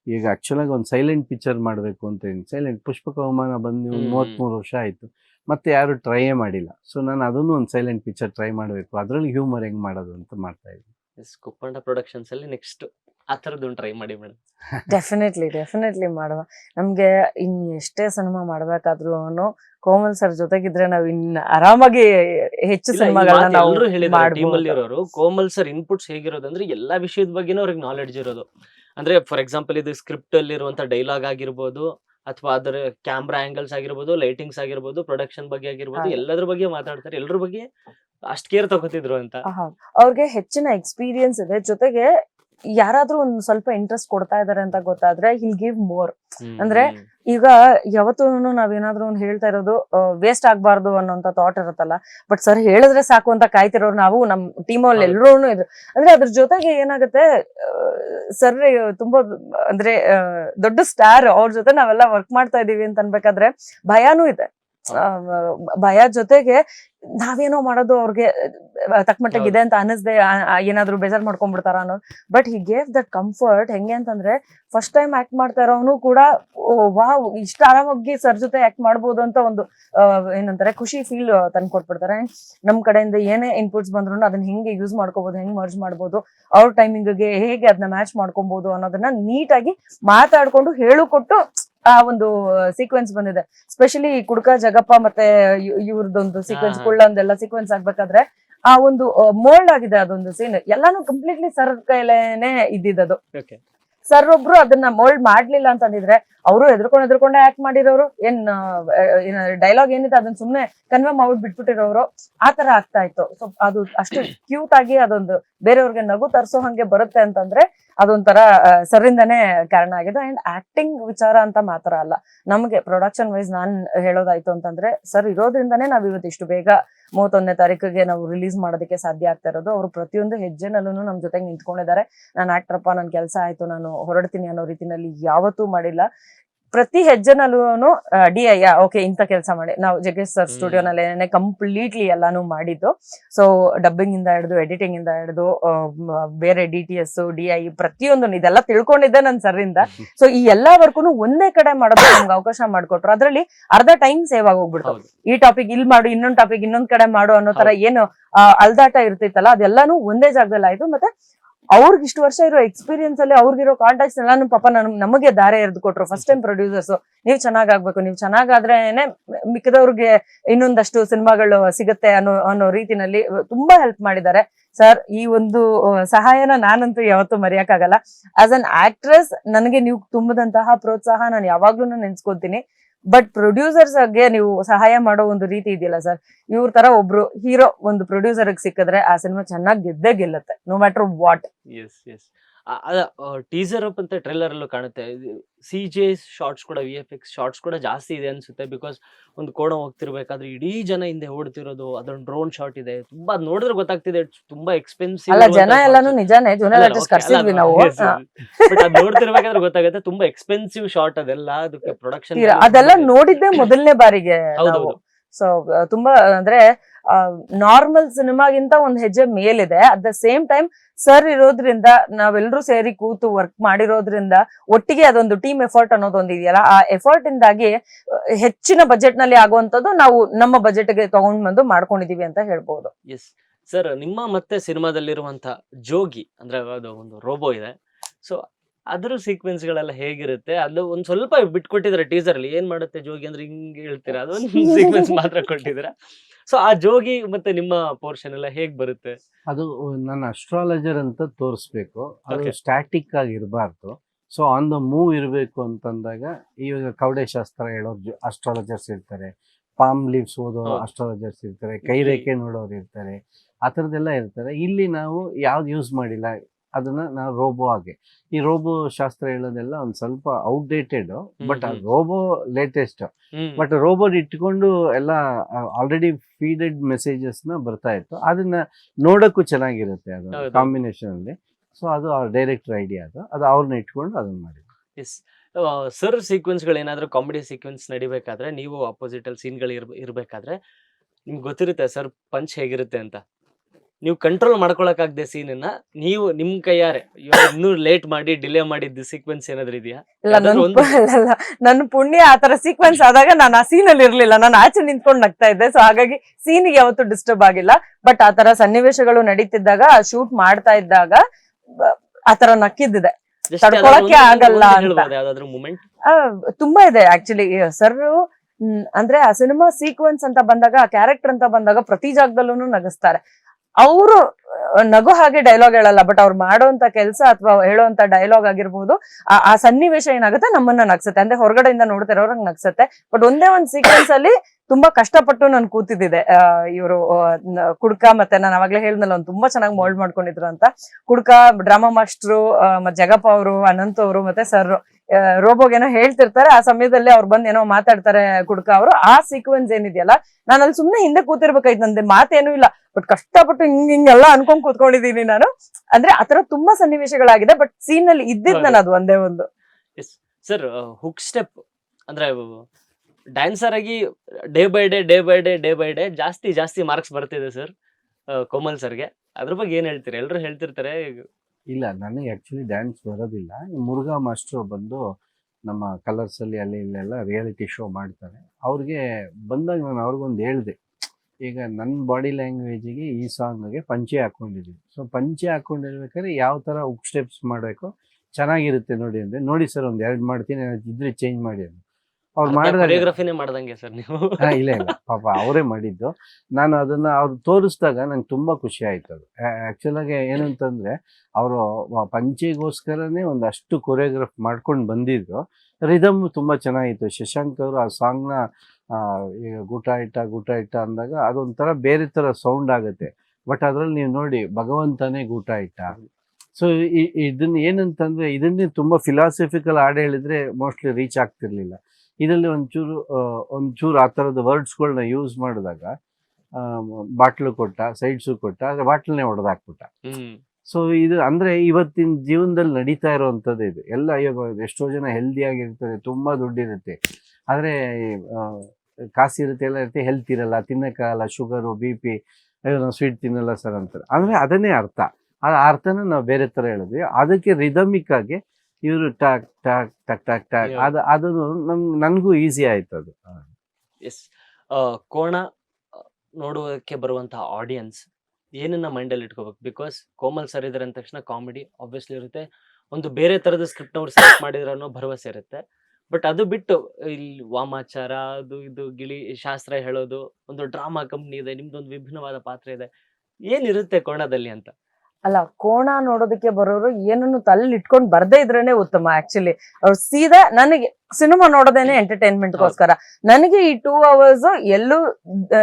ಈಗ ಆ್ಯಕ್ಚುಲಾಗಿ ಒಂದು ಸೈಲೆಂಟ್ ಪಿಕ್ಚರ್ ಮಾಡಬೇಕು ಅಂತ ಇದ್ದೀನಿ ಸೈಲೆಂಟ್ ಪುಷ್ಪಕ ಹವಾಮಾನ ಬಂದು ಮೂವತ್ತ್ಮೂರು ವರ್ಷ ಆಯಿತು. ಮತ್ತೆ ಯಾರು ಟ್ರೈಯೇ ಮಾಡಿಲ್ಲ. ಸೊ ನಾನು ಅದನ್ನು ಒಂದು ಸೈಲೆಂಟ್ ಪಿಕ್ಚರ್ ಟ್ರೈ ಮಾಡಬೇಕು. ಅದರಲ್ಲಿ ಹ್ಯೂಮರ್ ಹೆಂಗೆ ಮಾಡೋದು ಅಂತ ಮಾಡ್ತಾ ಇದ್ದೀನಿ. ಎಸ್ ಕುಪ್ಪಂಡ ಪ್ರೊಡಕ್ಷನ್ಸಲ್ಲಿ ನೆಕ್ಸ್ಟ್ ಆ ಥರದ್ದು ಟ್ರೈ ಮಾಡಿ ಮೇಡಮ್ ಡೆಫಿನೆಟ್ಲಿ ಡೆಫಿನೆಟ್ಲಿ ಮಾಡುವ. ನಮ್ಗೆ ಇನ್ ಎಷ್ಟೇ ಸಿನಿಮಾ ಮಾಡ್ಬೇಕಾದ್ರೂ ಕೋಮಲ್ ಸರ್ ಜೊತೆಗಿದ್ರೆ ನಾವ್ ಇನ್ ಆರಾಮಾಗಿ ಹೆಚ್ಚು ಸಿನಿಮಾಗಳನ್ನ ಇರೋರು ಕೋಮಲ್ ಸರ್ ಇನ್ಪುಟ್ಸ್ ಹೇಗಿರೋದಂದ್ರೆ ಎಲ್ಲಾ ವಿಷಯದ ಬಗ್ಗೆನೂ ಅವ್ರಿಗೆ ನಾಲೆಡ್ಜ್ ಇರೋದು. ಅಂದ್ರೆ ಫಾರ್ ಎಕ್ಸಾಂಪಲ್ ಇದು ಸ್ಕ್ರಿಪ್ಟ್ ಅಲ್ಲಿ ಇರುವಂತ ಡೈಲಾಗ್ ಆಗಿರ್ಬೋದು ಅಥವಾ ಅದರ ಕ್ಯಾಮ್ರಾ ಆಂಗಲ್ಸ್ ಆಗಿರ್ಬೋದು ಲೈಟಿಂಗ್ಸ್ ಆಗಿರ್ಬೋದು ಪ್ರೊಡಕ್ಷನ್ ಬಗ್ಗೆ ಆಗಿರ್ಬೋದು. ಎಲ್ಲದ್ರ ಬಗ್ಗೆ ಮಾತಾಡ್ತಾರೆ ಎಲ್ಲರ ಬಗ್ಗೆ ಅಷ್ಟ್ ಕೇರ್ ತಗೋತಿದ್ರು ಅಂತ. ಅವ್ರಿಗೆ ಹೆಚ್ಚಿನ ಎಕ್ಸ್ಪೀರಿಯನ್ಸ್ ಇದೆ. ಜೊತೆಗೆ ಯಾರಾದ್ರೂ ಒಂದ್ ಸ್ವಲ್ಪ ಇಂಟ್ರೆಸ್ಟ್ ಕೊಡ್ತಾ ಇದಾರೆ ಅಂತ ಗೊತ್ತಾದ್ರೆ ಹಿಲ್ ಗಿವ್ ಮೋರ್ ಅಂದ್ರೆ. ಈಗ ಯಾವತ್ತೂ ನಾವೇನಾದ್ರೂ ಒಂದ್ ಹೇಳ್ತಾ ಇರೋದು ವೇಸ್ಟ್ ಆಗ್ಬಾರ್ದು ಅನ್ನೋಂತ ಥಾಟ್ ಇರುತ್ತಲ್ಲ. ಬಟ್ ಸರ್ ಹೇಳಿದ್ರೆ ಸಾಕು ಅಂತ ಕಾಯ್ತಿರೋರು ನಾವು ನಮ್ ಟೀಮ್ ಅಲ್ಲಿ. ಎಲ್ಲರೂ ಇದ್ರು ಅಂದ್ರೆ ಅದ್ರ ಜೊತೆಗೆ ಏನಾಗುತ್ತೆ ಸರ್ ತುಂಬಾ ಅಂದ್ರೆ ದೊಡ್ಡ ಸ್ಟಾರ್ ಅವ್ರ ಜೊತೆ ನಾವೆಲ್ಲ ವರ್ಕ್ ಮಾಡ್ತಾ ಇದೀವಿ ಅಂತ ಅನ್ಬೇಕಾದ್ರೆ ಭಯಾನೂ ಇದೆ. ಭಯ ಜೊತೆಗೆ ನಾವೇನೋ ಮಾಡೋದು ಅವ್ರಿಗೆ ತಕ್ಕಮಟ್ಟಿಗೆ ಇದೆ ಅಂತ ಅನಿಸ್ದೆ ಏನಾದ್ರೂ ಬೇಜಾರ್ ಮಾಡ್ಕೊಂಡ್ಬಿಡ್ತಾರ ಅನ್ನೋದು but he gave that comfort ಹೆಂಗೆ ಅಂತಂದ್ರೆ ಫಸ್ಟ್ ಟೈಮ್ ಆಕ್ಟ್ ಮಾಡ್ತಾ ಇರೋನು ಕೂಡ ವಾವ್ ಇಷ್ಟ ಆರಾಮಾಗಿ ಸರ್ ಜೊತೆ ಆಕ್ಟ್ ಮಾಡ್ಬೋದು ಅಂತ ಒಂದು ಏನಂತಾರೆ ಖುಷಿ ಫೀಲ್ ತಂದ್ಕೊಟ್ಬಿಡ್ತಾರೆ ಕೊಟ್ಬಿಡ್ತಾರೆ. ನಮ್ ಕಡೆಯಿಂದ ಏನೇ ಇನ್ಪುಟ್ಸ್ ಬಂದ್ರು ಅದನ್ನ ಹೆಂಗೆ ಯೂಸ್ ಮಾಡ್ಕೋಬಹುದು ಹೆಂಗ್ ಮರ್ಜ್ ಮಾಡ್ಬೋದು ಅವ್ರ ಟೈಮಿಂಗ್ಗೆ ಹೇಗೆ ಅದನ್ನ ಮ್ಯಾಚ್ ಮಾಡ್ಕೊಬಹುದು ಅನ್ನೋದನ್ನ ನೀಟಾಗಿ ಮಾತಾಡ್ಕೊಂಡು ಹೇಳು ಕೊಟ್ಟು ಆ ಒಂದು ಸೀಕ್ವೆನ್ಸ್ ಬಂದಿದೆ. ಸ್ಪೆಷಲಿ ಕುಡ್ಕ ಜಗಪ್ಪ ಮತ್ತೆ ಇವ್ರದೊಂದು ಸೀಕ್ವೆನ್ಸ್. ಕುಳ್ಳಂದೆಲ್ಲ ಸೀಕ್ವೆನ್ಸ್ ಆಗ್ಬೇಕಾದ್ರೆ ಆ ಒಂದು ಮೋಲ್ಡ್ ಆಗಿದೆ ಅದೊಂದು ಸೀನ್ ಎಲ್ಲಾನು ಕಂಪ್ಲೀಟ್ಲಿ ಸರ್ ಕೈಲೇನೆ ಇದ್ದಿದ್ದದು Okay. ಸರ್ ಒಬ್ರು ಅದನ್ನ ಮೋಲ್ಡ್ ಮಾಡ್ಲಿಲ್ಲ ಅಂತಂದಿದ್ರೆ ಅವರು ಎದ್ರಕೊಂಡ್ ಎದ್ರಕೊಂಡೆ ಆಕ್ಟ್ ಮಾಡಿರೋರು. ಏನ್ ಡೈಲಾಗ್ ಏನಿದೆ ಅದನ್ನ ಸುಮ್ನೆ ಕನ್ವೆ ಮಾಡ್ಬಿಟ್ಬಿಟ್ಟಿರೋರು ಬಿಟ್ಬಿಟ್ಟಿರೋರು. ಆ ತರ ಆಗ್ತಾ ಇತ್ತು. ಸೊ ಅದು ಅಷ್ಟು ಕ್ಯೂಟ್ ಆಗಿ ಅದೊಂದು ಬೇರೆಯವ್ರಿಗೆ ನಗು ತರಿಸೋ ಹಂಗೆ ಬರುತ್ತೆ ಅಂತಂದ್ರೆ ಅದೊಂಥರ ಸರಿಂದನೇ ಕಾರಣ ಆಗಿದೆ. ಅಂಡ್ ಆಕ್ಟಿಂಗ್ ವಿಚಾರ ಅಂತ ಮಾತ್ರ ಅಲ್ಲ. ನಮ್ಗೆ ಪ್ರೊಡಕ್ಷನ್ ವೈಸ್ ನಾನ್ ಹೇಳೋದಾಯ್ತು ಅಂತಂದ್ರೆ, ಸರ್ ಇರೋದ್ರಿಂದಾನೇ ನಾವ್ ಇವತ್ತು ಇಷ್ಟು ಬೇಗ ಮೂವತ್ತೊಂದನೇ ತಾರೀಕಿಗೆ ನಾವು ರಿಲೀಸ್ ಮಾಡೋದಕ್ಕೆ ಸಾಧ್ಯ ಆಗ್ತಾ ಇರೋದು. ಅವರು ಪ್ರತಿಯೊಂದು ಹೆಜ್ಜೆನಲ್ಲೂ ನಮ್ ಜೊತೆಗೆ ನಿಂತ್ಕೊಂಡಿದ್ದಾರೆ. ನಾನು ಆಕ್ಟ್ರಪ್ಪ ನನ್ ಕೆಲಸ ಆಯ್ತು, ನಾನು ಹೊರಡ್ತೀನಿ ಅನ್ನೋ ರೀತಿನಲ್ಲಿ ಯಾವತ್ತೂ ಮಾಡಿಲ್ಲ. ಪ್ರತಿ ಹೆಜ್ಜೆನಲ್ಲೂ ಡಿ ಐ ಓಕೆ ಇಂತ ಕೆಲಸ ಮಾಡಿ. ನಾವು ಜಗೇಶ್ ಸರ್ ಸ್ಟುಡಿಯೋನಲ್ಲಿ ಸ್ಟುಡಿಯೋನಲ್ಲೇನೆ ಕಂಪ್ಲೀಟ್ಲಿ ಎಲ್ಲಾನು ಮಾಡಿದ್ದು. ಸೊ ಡಬ್ಬಿಂಗ್ ಇಂದ ಹಿಡಿದು ಎಡಿಟಿಂಗ್ ಇಂದ ಹಿಡಿದು ಬೇರೆ D T S D I ಪ್ರತಿಯೊಂದು ಇದೆಲ್ಲ ತಿಳ್ಕೊಂಡಿದ್ದೆ ನನ್ ಸರ್ರಿಂದ ಸೊ ಈ ಎಲ್ಲಾ ವರ್ಕುನು ಒಂದೇ ಕಡೆ ಮಾಡೋದು ನಮ್ಗೆ ಅವಕಾಶ ಮಾಡ್ಕೊಟ್ರು. ಅದ್ರಲ್ಲಿ ಅರ್ಧ ಟೈಮ್ ಸೇವ್ ಆಗಿ ಹೋಗ್ಬಿಡ್ತು ಈ ಟಾಪಿಕ್ ಇಲ್ಲಿ ಮಾಡು ಇನ್ನೊಂದ್ ಟಾಪಿಕ್ ಇನ್ನೊಂದ್ ಕಡೆ ಮಾಡು ಅನ್ನೋ ತರ ಏನು ಅಲ್ದಾಟ ಇರ್ತಿತ್ತಲ್ಲ ಅದೆಲ್ಲಾನು ಒಂದೇ ಜಾಗದಲ್ಲಿ ಆಯ್ತು ಮತ್ತೆ ಅವ್ರಿಗೆ ಇಷ್ಟು ವರ್ಷ ಇರೋ ಎಕ್ಸ್ಪೀರಿಯನ್ಸ್ ಅಲ್ಲಿ ಅವ್ರಿಗಿರೋ ಕಾಂಟ್ಯಾಕ್ಟ್ಸ್ ಎಲ್ಲಾನು ಪಾಪ ನಮ್ ನಮಗೆ ದಾರೆ ಎರೆದು ಕೊಟ್ರು. ಫಸ್ಟ್ ಟೈಮ್ ಪ್ರೊಡ್ಯೂಸರ್ಸ್ ನೀವು ಚೆನ್ನಾಗಾಗ್ಬೇಕು ನೀವು ಚೆನ್ನಾಗಾದ್ರೇನೆ ಮಿಕ್ಕದವ್ರಿಗೆ ಇನ್ನೊಂದಷ್ಟು ಸಿನಿಮಾಗಳು ಸಿಗುತ್ತೆ ಅನ್ನೋ ಅನ್ನೋ ರೀತಿನಲ್ಲಿ ತುಂಬಾ ಹೆಲ್ಪ್ ಮಾಡಿದ್ದಾರೆ. ಸರ್ ಈ ಒಂದು ಸಹಾಯನ ನಾನಂತೂ ಯಾವತ್ತೂ ಮರೆಯಕ್ಕಾಗಲ್ಲ. ಆಸ್ ಅನ್ ಆಕ್ಟ್ರೆಸ್ ನನಗೆ ನೀವು ತುಂಬದಂತಹ ಪ್ರೋತ್ಸಾಹ ನಾನು ಯಾವಾಗ್ಲೂ ನೆನ್ಸ್ಕೊತೀನಿ ಬಟ್ ಪ್ರೊಡ್ಯೂಸರ್ಸ್ಗೆ ನೀವು ಸಹಾಯ ಮಾಡೋ ಒಂದು ರೀತಿ ಇದೆಯಲ್ಲ ಸರ್ ಇವ್ರ ತರ ಒಬ್ರು ಹೀರೋ ಒಂದು ಪ್ರೊಡ್ಯೂಸರ್ ಸಿಕ್ಕಿದ್ರೆ ಆ ಸಿನಿಮಾ ಚೆನ್ನಾಗಿ ಗೆದ್ದೇ ಗೆಲ್ಲುತ್ತೆ no matter what is is teaser up ಅಂತ ಟ್ರೇಲರ್ ಅಲ್ಲೂ ಕಾಣುತ್ತೆ ಸಿ ಜೆ ಶಾರ್ಟ್ಸ್ ಕೂಡ ವಿ ಎಫ್ ಎಕ್ಸ್ ಶಾರ್ಟ್ಸ್ ಕೂಡ ಜಾಸ್ತಿ ಇದೆ ಅನ್ಸುತ್ತೆ ಬಿಕಾಸ್ ಒಂದು ಕೋಣ ಹೋಗ್ತಿರ್ಬೇಕಾದ್ರೆ ಇಡೀ ಜನ ಹಿಂದೆ ಓಡ್ತಿರೋದು ಅದೊಂದು ಡ್ರೋನ್ ಶಾಟ್ ಇದೆ. ತುಂಬಾ ನೋಡಿದ್ರೆ ಗೊತ್ತಾಗ್ತಿದೆ ತುಂಬಾ ಎಕ್ಸ್ಪೆನ್ಸಿವ್ ಜನ ಎಲ್ಲಾನು ನಿಜಾನೇ ನಾವು. ನೋಡ್ತಿರ್ಬೇಕಾದ್ರೆ ಗೊತ್ತಾಗುತ್ತೆ ತುಂಬಾ ಎಕ್ಸ್ಪೆನ್ಸಿವ್ ಶಾರ್ಟ್ ಅದೆಲ್ಲ ಅದಕ್ಕೆ ಪ್ರೊಡಕ್ಷನ್ ಅದೆಲ್ಲ ನೋಡಿದ್ದೆ ಮೊದಲನೇ ಬಾರಿಗೆ ಹೌದು ಹೌದೌದು ಸೊ ತುಂಬಾ, ಅಂದ್ರೆ ನಾರ್ಮಲ್ ಸಿನಿಮಾಗಿಂತ ಒಂದ್ ಹೆಜ್ಜೆ ಮೇಲಿದೆ. At the same time sir ಇರೋದ್ರಿಂದ ನಾವೆಲ್ಲರೂ ಸೇರಿ ಕೂತು ವರ್ಕ್ ಮಾಡಿರೋದ್ರಿಂದ ಒಟ್ಟಿಗೆ ಅದೊಂದು ಟೀಮ್ ಎಫರ್ಟ್ ಅನ್ನೋದೊಂದು ಇದೆಯಲ್ಲ, ಆ ಎಫರ್ಟ್ ಇಂದಾಗಿ ಹೆಚ್ಚಿನ ಬಜೆಟ್ನಲ್ಲಿ ಆಗುವಂತದ್ದು ನಾವು ನಮ್ಮ ಬಜೆಟ್ಗೆ ತಗೊಂಡ್ ಬಂದು ಮಾಡ್ಕೊಂಡಿದೀವಿ ಅಂತ ಹೇಳ್ಬಹುದು ಎಸ್ ಸರ್ ನಿಮ್ಮ ಮತ್ತೆ ಸಿನಿಮಾದಲ್ಲಿರುವಂತ ಜೋಗಿ, ಅಂದ್ರೆ ಅದು ಒಂದು ರೋಬೋ ಇದೆ. ಸೊ ಅದ್ರ ಸೀಕ್ವೆನ್ಸ್ ಗಳೆಲ್ಲ ಹೇಗಿರುತ್ತೆ? ಅದು ಒಂದ್ ಸ್ವಲ್ಪ ಬಿಟ್ಕೊಟ್ಟಿದ್ರೆ ಟೀಸರ್ ಅಲ್ಲಿ. ಏನ್ ಮಾಡುತ್ತೆ ಜೋಗಿ ಅಂದ್ರೆ ಹಿಂಗ್ ಹೇಳ್ತೀರಾ? ಅದೊಂದು ಸೀಕ್ವೆನ್ಸ್ ಮಾತ್ರ ಕೊಟ್ಟಿದ್ದೀರಾ ಸೊ ಆ ಜೋಗಿ ಮತ್ತೆ ನಿಮ್ಮ ಪೋರ್ಷನ್ ಎಲ್ಲ ಹೇಗ್ ಬರುತ್ತೆ? ಅದು ನನ್ನ ಅಸ್ಟ್ರಾಲಜರ್ ಅಂತ ತೋರಿಸ್ಬೇಕು. ಅದು. ಸ್ಟ್ಯಾಟಿಕ್ ಆಗಿ ಇರಬಾರ್ದು. ಸೊ ಆನ್ ದ ಮೂವ್ ಇರಬೇಕು ಅಂತಂದಾಗ ಇವಾಗ ಕವಡೆ ಶಾಸ್ತ್ರ ಹೇಳೋರು ಅಸ್ಟ್ರಾಲಜರ್ಸ್ ಇರ್ತಾರೆ. ಪಾಮ್ ಲೀವ್ಸ್ ಓದೋ. ಅಸ್ಟ್ರಾಲಜರ್ಸ್ ಇರ್ತಾರೆ. ಕೈ ರೇಖೆ ನೋಡೋರು ಇರ್ತಾರೆ. ಆ ಥರದ್ದೆಲ್ಲ ಇರ್ತಾರೆ. ಇಲ್ಲಿ ನಾವು ಯಾವ್ದು ಯೂಸ್ ಮಾಡಿಲ್ಲ. ಅದನ್ನ ನಾವು ರೋಬೋ ಆಗಿ. ಈ ರೋಬೋ ಶಾಸ್ತ್ರ ಹೇಳೋದೆಲ್ಲ ಒಂದು ಸ್ವಲ್ಪ outdated but robo latest but robot ಇಟ್ಕೊಂಡು ಎಲ್ಲ ಆಲ್ರೆಡಿ ಫೀಡೆಡ್ ಮೆಸೇಜಸ್ನ ಬರ್ತಾ ಇತ್ತು. ಅದನ್ನ ನೋಡಕ್ಕೂ ಚೆನ್ನಾಗಿರುತ್ತೆ ಅದು ಕಾಂಬಿನೇಷನ್ ಅಲ್ಲಿ. ಸೊ ಅದು ಅವ್ರ ಡೈರೆಕ್ಟರ್ ಐಡಿಯಾ ಅದು. ಅದು ಅವ್ರನ್ನ ಇಟ್ಕೊಂಡು ಅದನ್ನ ಮಾಡಿದ್ರು ಎಸ್ ಸರ್ ಸೀಕ್ವೆನ್ಸ್ಗಳು ಏನಾದ್ರೂ ಕಾಮಿಡಿ ಸೀಕ್ವೆನ್ಸ್ ನಡಿಬೇಕಾದ್ರೆ ನೀವು ಅಪೋಸಿಟ್ ಅಲ್ಲಿ ಸೀನ್ಗಳು ಇರ್ಬ- ಇರ್ಬೇಕಾದ್ರೆ ನಿಮ್ಗೆ ಗೊತ್ತಿರುತ್ತೆ ಸರ್ ಪಂಚ್ ಹೇಗಿರುತ್ತೆ ಅಂತ. ನೀವು ಕಂಟ್ರೋಲ್ ಮಾಡ್ಕೊಳಕ್ಕಾಗದೆ ಸೀನನ್ನ ನೀವು ನಿಮ್ ಕೈಯಾರೆ. ಇನ್ನೂ ಲೇಟ್ ಮಾಡಿ ಡಿಲೇ ಮಾಡಿದ್ದ ಸೀಕ್ವೆನ್ಸ್ ಏನಾದ್ರು ಇದೆಯಾ. ನನ್ನ ಪುಣ್ಯ ಆತರ ಸೀಕ್ವೆನ್ಸ್ ಆದಾಗ ನಾನು ಆ ಸೀನ್ ಅಲ್ಲಿ ಇರ್ಲಿಲ್ಲ. ನಾನು ಆಚೆ ನಿಂತ್ಕೊಂಡು ನಗ್ತಾ ಇದ್ದೆ. ಸೊ ಹಾಗಾಗಿ ಸೀನಿಗೆ ಯಾವತ್ತೂ ಡಿಸ್ಟರ್ಬ್ ಆಗಿಲ್ಲ. ಬಟ್ ಆತರ ಸನ್ನಿವೇಶಗಳು ನಡೀತಿದ್ದಾಗ ಶೂಟ್ ಮಾಡ್ತಾ ಇದ್ದಾಗ ಆತರ ನಕ್ಕಿದ್ದಿದೆ. ತಡ್ಕೊಳಕ್ಕೆ ಆಗಲ್ಲ ತುಂಬಾ ಇದೆ ಆಕ್ಚುಲಿ ಸರ್ ಅಂದ್ರೆ ಆ ಸಿನಿಮಾ ಸೀಕ್ವೆನ್ಸ್ ಅಂತ ಬಂದಾಗ ಆ ಕ್ಯಾರೆಕ್ಟರ್ ಅಂತ ಬಂದಾಗ ಪ್ರತಿ ಜಾಗದಲ್ಲೂ ನಗಿಸ್ತಾರೆ. ಅವರು ನಗು ಹಾಗೆ ಡೈಲಾಗ್ ಹೇಳಲ್ಲ ಬಟ್ ಅವ್ರು ಮಾಡುವಂತ ಕೆಲಸ ಅಥವಾ ಹೇಳೋಂತ ಡೈಲಾಗ್ ಆಗಿರ್ಬೋದು ಆ ಸನ್ನಿವೇಶ ಏನಾಗುತ್ತೆ, ನಮ್ಮನ್ನ ನಗ್ಸುತ್ತೆ. ಅಂದ್ರೆ ಹೊರಗಡೆಯಿಂದ ನೋಡ್ತಿರೋರಂಗ್ ನಗ್ಸುತ್ತೆ. ಬಟ್ ಒಂದೇ ಒಂದ್ ಸೀಕ್ವೆನ್ಸ್ ಅಲ್ಲಿ ತುಂಬಾ ಕಷ್ಟಪಟ್ಟು ನಾನು ಕೂತಿದ್ದೆ ಇವರು ಕುಡ್ಕ ಮತ್ತೆ ನಾನು ಅವಾಗ್ಲೇ ಹೇಳಿದ್ನಲ್ಲ ಒಂದು ತುಂಬಾ ಚೆನ್ನಾಗಿ ಮೋಲ್ಡ್ ಮಾಡ್ಕೊಂಡಿದ್ರು ಅಂತ. ಕುಡ್ಕ ಡ್ರಾಮಾ ಮಾಸ್ಟ್ರು ಮತ್ತೆ ಜಗಪ್ಪ ಅವರು ಅನಂತ್ ಅವರು ಮತ್ತೆ ಸರ್ ರೋಬೋಗೇನೋ ಹೇಳ್ತಿರ್ತಾರೆ. ಆ ಸಮಯದಲ್ಲಿ ಅವ್ರು ಬಂದ್ ಏನೋ ಮಾತಾಡ್ತಾರೆ ಕುಡ್ಕ ಅವರು. ಆ ಸೀಕ್ವೆನ್ಸ್ ಏನಿದೆಯಲ್ಲ ನಾನು ಅಲ್ಲಿ ಸುಮ್ನೆ ಹಿಂದೆ ಕೂತಿರ್ಬೇಕಾಯ್ತು. ನಂದೆ ಮಾತೇನೂ ಇಲ್ಲ. ಬಟ್ ಕಷ್ಟಪಟ್ಟು ಹಿಂಗ್ ಹಿಂಗೆಲ್ಲ ಅನ್ಕೊಂಡ್ ಕೂತ್ಕೊಂಡಿದೀನಿ ನಾನು. ಅಂದ್ರೆ ಆತರ ತುಂಬಾ ಸನ್ನಿವೇಶಗಳಾಗಿದೆ. ಬಟ್ ಸೀನ್ ಅಲ್ಲಿ ಇದ್ದಿದ್ ನಾನು ಅದು ಒಂದೇ ಒಂದು. ಸರ್ ಹುಕ್ ಸ್ಟೆಪ್ ಅಂದ್ರೆ ಡ್ಯಾನ್ಸರ್ ಆಗಿ day by day day by day day by day ಜಾಸ್ತಿ ಜಾಸ್ತಿ ಮಾರ್ಕ್ಸ್ ಬರ್ತಿದೆ ಸರ್ ಕೋಮಲ್ ಸರ್ಗೆ ಅದ್ರ ಬಗ್ಗೆ ಏನ್ ಹೇಳ್ತೀರಿ? ಎಲ್ಲರೂ ಹೇಳ್ತಿರ್ತಾರೆ ಇಲ್ಲ, ನನಗೆ ಆಕ್ಚುಲಿ ಡ್ಯಾನ್ಸ್ ಬರೋದಿಲ್ಲ. ಮುರುಘಾ ಮಾಸ್ಟರ್ ಬಂದು ನಮ್ಮ ಕಲರ್ಸ್ ಅಲ್ಲಿ ಅಲ್ಲಿ ಇಲ್ಲೆಲ್ಲ ರಿಯಾಲಿಟಿ ಶೋ ಮಾಡ್ತಾರೆ. ಅವ್ರಿಗೆ ಬಂದಾಗ ನಾನು ಅವ್ರಿಗೊಂದು ಹೇಳಿದೆ. ಈಗ ನನ್ನ ಬಾಡಿ ಲ್ಯಾಂಗ್ವೇಜಿಗೆ ಈ ಸಾಂಗ್ಗೆ ಪಂಚೆ ಹಾಕೊಂಡಿದ್ದೀವಿ ಸೊ ಪಂಚೆ ಹಾಕೊಂಡಿರ್ಬೇಕಾದ್ರೆ ಯಾವ ಥರ ಉಕ್ ಸ್ಟೆಪ್ಸ್ ಮಾಡಬೇಕು? ಚೆನ್ನಾಗಿರುತ್ತೆ ನೋಡಿ ಅಂದ್ರೆ ನೋಡಿ ಸರ್ ಒಂದು ಎರಡು ಮಾಡ್ತೀನಿ, ಇದ್ರೆ ಚೇಂಜ್ ಮಾಡಿ ಅಂತ ಅವ್ರು ಮಾಡಿದ್ರೆ ಕೊರಿಯೋಗ್ರಫಿನೇ ಮಾಡ್ದಂಗೆ ಸರ್ ನೀವು. ಹಾ, ಇಲ್ಲ ಇಲ್ಲ. ಪಾಪ ಅವರೇ ಮಾಡಿದ್ದು. ನಾನು ಅದನ್ನ ಅವ್ರು ತೋರಿಸಿದಾಗ ನಂಗೆ ತುಂಬಾ ಖುಷಿ ಆಯ್ತು ಅದು. ಆಕ್ಚುಲ್ ಆಗಿ ಏನಂತಂದ್ರೆ ಅವರು ಪಂಚೆಗೋಸ್ಕರನೇ ಒಂದಷ್ಟು ಕೊರಿಯೋಗ್ರಾಫ್ ಮಾಡ್ಕೊಂಡು ಬಂದಿದ್ರು. ರಿದಮ್ ತುಂಬಾ ಚೆನ್ನಾಗಿತ್ತು. ಶಶಾಂಕ್ ಅವರು ಆ ಸಾಂಗ್ನ ಈಗ ಗೂಟ ಇಟ್ಟ ಗುಟ ಇಟ್ಟ ಅಂದಾಗ ಅದೊಂಥರ ಬೇರೆ ತರ ಸೌಂಡ್ ಆಗುತ್ತೆ. ಬಟ್ ಅದ್ರಲ್ಲಿ ನೀವು ನೋಡಿ ಭಗವಂತನೇ ಗೂಟ ಇಟ್ಟ. ಸೊ ಇದನ್ನ ಏನಂತಂದ್ರೆ ಇದನ್ನೇ ತುಂಬಾ ಫಿಲಾಸಫಿಕಲ್ ಹಾಡು ಹೇಳಿದ್ರೆ ಮೋಸ್ಟ್ಲಿ ರೀಚ್ ಆಗ್ತಿರ್ಲಿಲ್ಲ. ಇದರಲ್ಲಿ ಒಂಚೂರು ಒಂಚೂರು ಆ ಥರದ ವರ್ಡ್ಸ್ಗಳನ್ನ ಯೂಸ್ ಮಾಡಿದಾಗ ಬಾಟ್ಲು ಕೊಟ್ಟ ಸೈಡ್ಸು ಕೊಟ್ಟ ಆದ್ರೆ ಬಾಟ್ಲನ್ನೇ ಹೊಡೆದಾಕ್ಬಿಟ್ಟ ಸೊ ಇದು ಅಂದ್ರೆ ಇವತ್ತಿನ ಜೀವನದಲ್ಲಿ ನಡೀತಾ ಇರೋವಂಥದ್ದು ಇದು. ಎಲ್ಲ ಇವಾಗ ಎಷ್ಟೋ ಜನ ಹೆಲ್ದಿಯಾಗಿರ್ತಾರೆ ತುಂಬ ದುಡ್ಡಿರುತ್ತೆ. ಆದ್ರೆ ಕಾಸಿ ಕಾಸು ಇರುತ್ತೆ ಎಲ್ಲ ಇರುತ್ತೆ ಹೆಲ್ತ್ ಇರಲ್ಲ ತಿನ್ನೋಕ್ಕಾಗಲ್ಲ ಶುಗರು ಬಿ ಪಿ ಅಯ್ಯೋ ನಾವು ಸ್ವೀಟ್ ತಿನ್ನಲ್ಲ ಸರ್ ಅಂತಾರೆ. ಅಂದ್ರೆ ಅದನ್ನೇ ಅರ್ಥ. ಆ ಅರ್ಥನ ನಾವು ಬೇರೆ ತರ ಹೇಳಿದ್ವಿ. ಅದಕ್ಕೆ ರಿದಮಿಕ್ ಆಗಿ ಇವರು ಟಾಕ್ ಟಾಕ್ ಟಕ್ ಟಾಕ್ ಟಾಕ್. ಅದು ಅದು ನಮ್ ನನಗೂ ಈಸಿ ಆಯ್ತು ಅದು. ಎಸ್ ಕೋಣ ನೋಡುವುದಕ್ಕೆ ಬರುವಂತಹ ಆಡಿಯನ್ಸ್ ಏನನ್ನ ಮೈಂಡಲ್ಲಿ ಇಟ್ಕೋಬೇಕು? ಬಿಕಾಸ್ ಕೋಮಲ್ ಸರ್ ಇದಾರೆ ಅಂದ ತಕ್ಷಣ ಕಾಮಿಡಿ ಆಬ್ವಿಯಸ್ಲಿ ಇರುತ್ತೆ. ಒಂದು ಬೇರೆ ತರದ ಸ್ಕ್ರಿಪ್ಟ್ ಅವ್ರು ಸೆಲೆಕ್ಟ್ ಮಾಡಿದ್ರು ಅನ್ನೋ ಭರವಸೆ ಇರುತ್ತೆ. ಬಟ್ ಅದು ಬಿಟ್ಟು ಇಲ್ಲಿ ವಾಮಾಚಾರ ಅದು ಇದು ಗಿಳಿ ಶಾಸ್ತ್ರ ಹೇಳೋದು ಒಂದು ಡ್ರಾಮಾ ಕಂಪ್ನಿ ಇದೆ ನಿಮ್ದೊಂದು ವಿಭಿನ್ನವಾದ ಪಾತ್ರ ಇದೆ. ಏನಿರುತ್ತೆ ಕೋಣದಲ್ಲಿ ಅಂತ? ಅಲ್ಲ ಕೋಣ ನೋಡೋದಕ್ಕೆ ಬರೋರು ಏನನ್ನು ತಲೆಲಿ ಇಟ್ಕೊಂಡ್ ಬರ್ದೇ ಇದ್ರೇನೆ ಉತ್ತಮ ಆಕ್ಚುಲಿ ಅವ್ರು ಸೀದಾ ನನಗೆ ಸಿನಿಮಾ ನೋಡೋದೇನೆ ಎಂಟರ್ಟೈನ್ಮೆಂಟ್ಗೋಸ್ಕರ ನನಗೆ ಈ ಟೂ ಅವರ್ಸ್ ಎಲ್ಲೂ